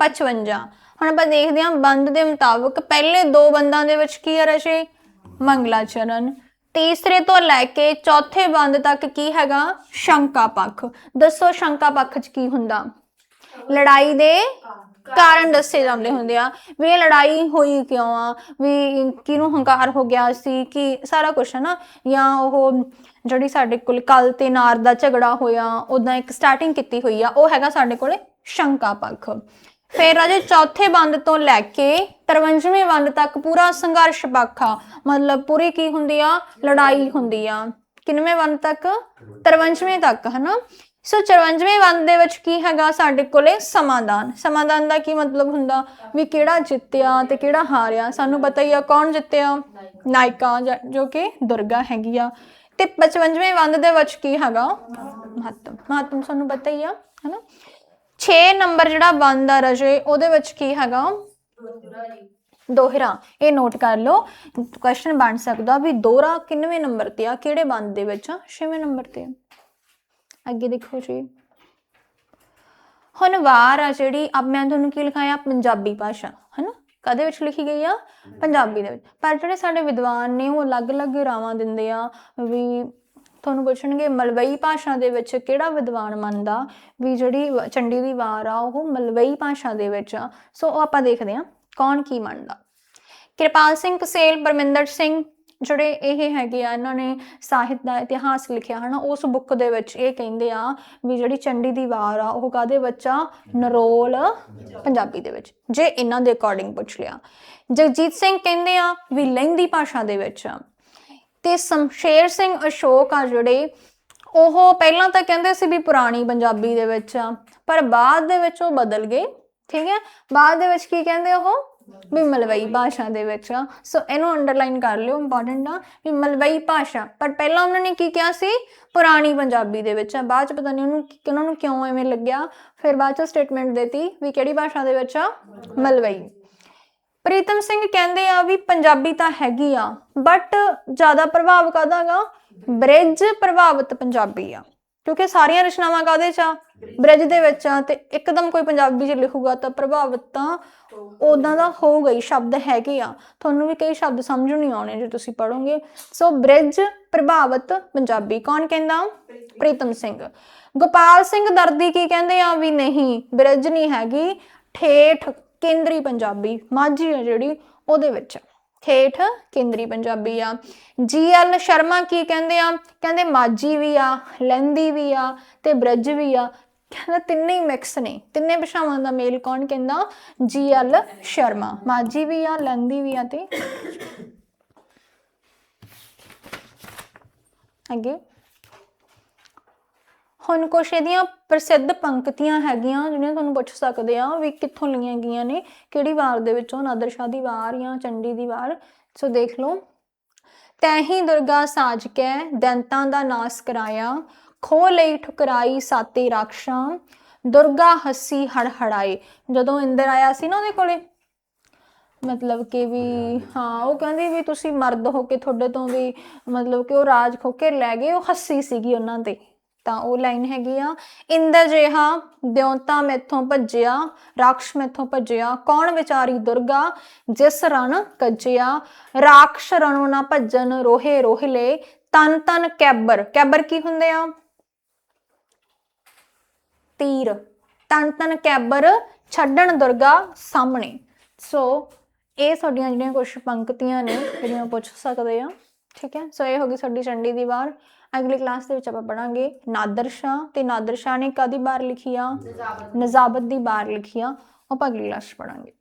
A: 55 ਹੁਣ ਆਪਾਂ ਦੇਖਦੇ ਹਾਂ ਬੰਦ ਦੇ ਮੁਤਾਬਕ ਪਹਿਲੇ ਦੋ ਬੰਦਾਂ ਦੇ ਵਿੱਚ ਕੀ ਹੈ ਰਾਜੇ? ਮੰਗਲਾ ਚਰਨ। ਤੀਸਰੇ ਤੋਂ ਲੈ ਕੇ ਚੌਥੇ ਬੰਦ ਤੱਕ ਕੀ ਹੈਗਾ? ਸ਼ੰਕਾ ਪੱਖ। ਦੱਸੋ ਸ਼ੰਕਾ ਪੱਖ 'ਚ ਕੀ ਹੁੰਦਾ? ਲੜਾਈ ਦੇ ਕਾਰਨ ਦੱਸੇ ਜਾਂਦੇ ਹੁੰਦੇ ਆ ਵੀ ਇਹ ਲੜਾਈ ਹੋਈ ਕਿਉਂ ਆ, ਵੀ ਕਿਹਨੂੰ ਹੰਕਾਰ ਹੋ ਗਿਆ ਸੀ, ਕਿ ਸਾਰਾ ਕੁਝ ਹੈ ਨਾ ਜਾਂ ਉਹ ਜਿਹੜੀ ਸਾਡੇ ਕੋਲ ਕਲ ਤੇ ਨਾਰ ਦਾ ਝਗੜਾ ਹੋਇਆ ਉਦਾਂ ਇੱਕ ਸਟਾਰਟਿੰਗ ਕੀਤੀ ਹੋਈ ਆ, ਉਹ ਹੈਗਾ ਸਾਡੇ ਕੋਲੇ ਸ਼ੰਕਾ ਪੱਖ। ਫਿਰ ਰਾਜੇ ਚੌਥੇ ਬੰਦ ਤੋਂ ਲੈ ਕੇ 53ਵੇਂ ਬੰਦ ਤੱਕ ਪੂਰਾ ਸੰਘਰਸ਼ ਪੱਖ ਆ। ਮਤਲਬ ਪੂਰੀ ਕੀ ਹੁੰਦੀ ਆ? ਲੜਾਈ ਹੁੰਦੀ ਆ। ਕਿੰਨਵੇਂ ਬੰਦ ਤੱਕ? 53ਵੇਂ ਤੱਕ, ਹਨਾ? ਸੋ 54ਵੇਂ ਵੰਦ ਦੇ ਵਿੱਚ ਕੀ ਹੈਗਾ ਸਾਡੇ ਕੋਲੇ? ਸਮਾਦਾਨ। ਸਮਾਦਾਨ ਦਾ ਕੀ ਮਤਲਬ ਹੁੰਦਾ? ਵੀ ਕਿਹੜਾ ਜਿੱਤਿਆ ਤੇ ਕਿਹੜਾ ਹਾਰਿਆ? ਸਾਨੂੰ ਪਤਾ ਹੀ ਆ ਕੌਣ ਜਿੱਤਿਆ? ਨਾਇਕਾ ਜੋ ਕਿ ਦੁਰਗਾ ਹੈਗੀ ਆ। ਤੇ 55ਵੇਂ ਵੰਦ ਦੇ ਵਿੱਚ ਕੀ ਹੈਗਾ? ਮਹੱਤਵ। ਮਹੱਤਵ ਸਾਨੂੰ ਪਤਾ ਹੀ ਆ, ਹਨਾ? 6 ਨੰਬਰ ਜਿਹੜਾ ਬੰਦ ਆ ਰਜੇ, ਉਹਦੇ ਵਿੱਚ ਕੀ ਹੈਗਾ? ਦੋਹਰਾ। ਇਹ ਨੋਟ ਕਰ ਲਓ। ਕੁਐਸਚਨ ਬਣ ਸਕਦਾ ਵੀ ਦੋਹਰਾ ਕਿੰਨਵੇਂ ਨੰਬਰ ਤੇ ਆ? ਕਿਹੜੇ ਬੰਦ ਦੇ ਵਿੱਚ ਆ? 6ਵੇਂ ਨੰਬਰ ਤੇ ਆ। ਅੱਗੇ ਦੇਖੋ ਜੀ। ਹੁਣ ਵਾਰ ਆ ਜਿਹੜੀ ਅਬ ਮੈਂ ਤੁਹਾਨੂੰ ਕੀ ਲਿਖਾਇਆ? ਪੰਜਾਬੀ ਭਾਸ਼ਾ, ਹਨਾ? ਕਦੇ ਵਿੱਚ ਲਿਖੀ ਗਈ ਆ? ਪੰਜਾਬੀ ਦੇ ਵਿੱਚ। ਪਰ ਜਿਹੜੇ ਸਾਡੇ ਵਿਦਵਾਨ ਨੇ, ਉਹ ਅਲੱਗ-ਅਲੱਗ ਰਾਵਾਂ ਦਿੰਦੇ ਆ ਵੀ ਤੁਹਾਨੂੰ ਪੁੱਛਣਗੇ, ਮਲਵਈ ਭਾਸ਼ਾ ਦੇ ਵਿੱਚ ਕਿਹੜਾ ਵਿਦਵਾਨ ਮੰਨਦਾ? ਵੀ ਜਿਹੜੀ ਚੰਡੀ ਦੀ ਵਾਰ ਆ, ਉਹ ਮਲਵਈ ਭਾਸ਼ਾ ਦੇ ਵਿੱਚ ਆ। ਸੋ ਉਹ ਆਪਾਂ ਦੇਖਦੇ ਆ ਕੌਣ ਕੀ ਮੰਨਦਾ। ਕਿਰਪਾਲ ਸਿੰਘ ਕਸੇਲ ਪਰਮਿੰਦਰ ਸਿੰਘ ਜਿਹੜੇ ਇਹ ਹੈਗੇ ਆ, ਇਹਨਾਂ ਨੇ ਸਾਹਿਤ ਦਾ ਇਤਿਹਾਸ ਲਿਖਿਆ ਹਨਾ, ਉਸ ਬੁੱਕ ਦੇ ਵਿੱਚ ਇਹ ਕਹਿੰਦੇ ਆ ਵੀ ਜਿਹੜੀ ਚੰਡੀ ਦੀ ਵਾਰ ਆ, ਉਹ ਕਾਦੇ ਬੱਚਾ ਨਰੋਲ ਪੰਜਾਬੀ ਦੇ ਵਿੱਚ, ਜੇ ਇਹਨਾਂ ਦੇ ਅਕੋਰਡਿੰਗ ਪੁੱਛ ਲਿਆ। ਜਗਜੀਤ ਸਿੰਘ ਕਹਿੰਦੇ ਆ ਵੀ ਲਹਿੰਦੀ ਭਾਸ਼ਾ ਦੇ ਵਿੱਚ ਆ। ਤੇ ਸ਼ਮਸ਼ੇਰ ਸਿੰਘ ਅਸ਼ੋਕ ਆ ਜਿਹੜੇ, ਉਹ ਪਹਿਲਾਂ ਤਾਂ ਕਹਿੰਦੇ ਸੀ ਵੀ ਪੁਰਾਣੀ ਪੰਜਾਬੀ ਦੇ ਵਿੱਚ ਆ, ਪਰ ਬਾਅਦ ਦੇ ਵਿੱਚ ਉਹ ਬਦਲ ਗਏ, ਠੀਕ ਹੈ? ਬਾਅਦ ਦੇ ਵਿੱਚ ਕੀ ਕਹਿੰਦੇ ਉਹ? ਵੀ ਮਲਵਈ ਭਾਸ਼ਾ ਦੇ ਵਿੱਚ ਆ। ਸੋ ਇਹਨੂੰ ਅੰਡਰਲਾਈਨ ਕਰ ਲਿਓ ਇੰਪੋਰਟੈਂਟ ਆ ਵੀ ਮਲਵਈ ਭਾਸ਼ਾ। ਪਰ ਪਹਿਲਾਂ ਉਹਨਾਂ ਨੇ ਕੀ ਕਿਹਾ ਸੀ? ਪੁਰਾਣੀ ਪੰਜਾਬੀ ਦੇ ਵਿੱਚ ਆ। ਬਾਅਦ ਚ ਪਤਾ ਨਹੀਂ ਉਹਨੂੰ ਕਿ ਉਹਨਾਂ ਨੂੰ ਕਿਉਂ ਐਵੇਂ ਲੱਗਿਆ। ਫਿਰ ਬਾਅਦ ਚ ਸਟੇਟਮੈਂਟ ਦਿੱਤੀ ਵੀ ਕਿਹੜੀ ਭਾਸ਼ਾ ਦੇ ਵਿੱਚ ਆ? ਮਲਵਈ। ਪ੍ਰੀਤਮ ਸਿੰਘ ਕਹਿੰਦੇ ਆ ਵੀ ਪੰਜਾਬੀ ਤਾਂ ਹੈਗੀ ਆ ਬਟ ਜ਼ਿਆਦਾ ਪ੍ਰਭਾਵ ਕਾਹਦਾਗਾ ਬ੍ਰਿਜ ਪ੍ਰਭਾਵਿਤ ਪੰਜਾਬੀ ਆ। ਕਿਉਂਕਿ ਸਾਰੀਆਂ ਰਚਨਾਵਾਂ ਕਾਹਦੇ ਚ ਆ? ਬ੍ਰਿਜ ਦੇ ਵਿੱਚ ਆ ਤੇ ਇੱਕਦਮ ਕੋਈ ਪੰਜਾਬੀ ਚ ਲਿਖੂਗਾ ਤਾਂ ਪ੍ਰਭਾਵਿਤ ਤਾਂ ਉਦਾਂ ਦਾ ਹੋਊਗਾ ਹੀ, ਸ਼ਬਦ ਹੈਗੇ ਆ। ਤੁਹਾਨੂੰ ਵੀ ਕਈ ਸ਼ਬਦ ਸਮਝ ਨਹੀਂ ਆਉਣੇ ਜੇ ਤੁਸੀਂ ਪੜੋਗੇ ਸੋ ਬ੍ਰਿਜ ਪ੍ਰਭਾਵਿਤ ਪੰਜਾਬੀ ਕੌਣ ਕਹਿੰਦਾ? ਪ੍ਰੀਤਮ ਸਿੰਘ। ਗੋਪਾਲ ਸਿੰਘ ਦਰਦੀ ਕੀ ਕਹਿੰਦੇ ਆ? ਵੀ ਨਹੀਂ, ਬ੍ਰਿਜ ਨਹੀਂ ਹੈਗੀ, ਠੇਠ ਕੇਂਦਰੀ ਪੰਜਾਬੀ, ਮਾਝੀ ਆ ਜਿਹੜੀ ਉਹਦੇ ਵਿੱਚ। ਠੇਠ ਕੇਂਦਰੀ ਪੰਜਾਬੀ ਆ। ਜੀ ਐਲ ਸ਼ਰਮਾ ਕੀ ਕਹਿੰਦੇ ਆ? ਕਹਿੰਦੇ ਮਾਝੀ ਵੀ ਆ, ਲਹਿੰਦੀ ਵੀ ਆ ਤੇ ਬ੍ਰਜ ਵੀ ਆ। ਕਹਿੰਦਾ ਤਿੰਨੇ ਹੀ ਮਿਕਸ ਨੇ। ਤਿੰਨੇ ਭਾਸ਼ਾਵਾਂ ਦਾ ਮੇਲ ਕੌਣ ਕਹਿੰਦਾ? ਜੀ ਐਲ ਸ਼ਰਮਾ। ਮਾਝੀ ਵੀ ਆ, ਲਹਿੰਦੀ ਵੀ ਆ ਤੇ ਅੱਗੇ। ਹੁਣ ਕੁਛ ਇਹਦੀਆਂ ਪ੍ਰਸਿੱਧ ਪੰਕਤੀਆਂ ਹੈਗੀਆਂ, ਜਿਹੜੀਆਂ ਤੁਹਾਨੂੰ ਪੁੱਛ ਸਕਦੇ ਆ, ਵੀ ਕਿੱਥੋਂ ਲਈਆਂ ਗਈਆਂ ਨੇ, ਕਿਹੜੀ ਵਾਰ ਦੇ ਵਿੱਚੋਂ ਨਾਦਰ ਸ਼ਾਹ ਦੀ ਵਾਰ ਜਾਂ ਚੰਡੀ ਦੀ ਵਾਰ। ਸੋ ਦੇਖ ਲਓ। ਤੈਹੀ ਦੁਰਗਾ ਸਾਜ ਕੇ, ਦੰਤਾਂ ਦਾ ਨਾਸ ਕਰਾਇਆ। ਖੋ ਲਈ ਠੁਕਰਾਈ ਸਾਤੀ ਰਾਖਸ਼ਾਂ। ਦੁਰਗਾ ਹੱਸੀ ਹੜਹੜਾਏ ਜਦੋਂ ਇੰਦਰ ਆਇਆ ਸੀ ਨਾ ਉਹਦੇ ਕੋਲੇ ਮਤਲਬ ਕਿ ਵੀ ਹਾਂ ਉਹ ਕਹਿੰਦੀ ਵੀ ਤੁਸੀਂ ਮਰਦ ਹੋ ਕੇ ਤੁਹਾਡੇ ਤੋਂ ਵੀ ਮਤਲਬ ਕਿ ਉਹ ਰਾਜ ਖੋ ਕੇ ਲੈ ਗਏ ਉਹ ਹੱਸੀ ਸੀਗੀ ਉਹਨਾਂ ਤੇ। ਤਾਂ ਉਹ ਲਾਈਨ ਹੈਗੀ ਆ ਇੰਦਰ ਜਿਹਾ ਦਿਉਂਤਾ ਮੈਥੋਂ ਭੱਜਿਆ ਰਾਖਸ਼ ਮੈਥੋਂ ਭੱਜਿਆ ਕੌਣ ਵਿਚਾਰੀ ਦੁਰਗਾ ਜਿਸ ਰਣ ਕੱਜਿਆ। ਰਾਖਸ਼ ਰਣੋਂ ਨਾ ਭੱਜਨ ਰੋਹੇ ਰੋਹਲੇ ਤਨ ਤਨ ਕੈਬਰ। ਕੈਬਰ ਕੀ ਹੁੰਦੇ ਆ? ਤੀਰ ਤਨ ਤਨ ਕੈਬਰ ਛੱਡਣ ਦੁਰਗਾ ਸਾਹਮਣੇ। ਸੋ ਇਹ ਸਾਡੀਆਂ ਜਿਹੜੀਆਂ ਕੁਝ ਪੰਕਤੀਆਂ ਨੇ ਜਿਹੜੀਆਂ ਪੁੱਛ ਸਕਦੇ ਆ ਠੀਕ ਹੈ? ਸੋ ਇਹ ਹੋ ਗਈ ਸਾਡੀ ਚੰਡੀ ਦੀ ਵਾਰ। ਅਗਲੀ ਕਲਾਸ ਦੇ ਵਿੱਚ ਆਪਾਂ ਪੜਾਂਗੇ ਨਾਦਰ ਸ਼ਾਹ ਤੇ ਨਾਦਰ ਸ਼ਾਹ ਨੇ ਕਾਦੀ ਬਾਰ ਲਿਖੀ ਆ? ਨਜ਼ਾਬਤ ਦੀ। ਬਾਰ ਲਿਖੀ ਆ। ਉਹ ਆਪਾਂ ਅਗਲੀ ਕਲਾਸ ਪੜਾਂਗੇ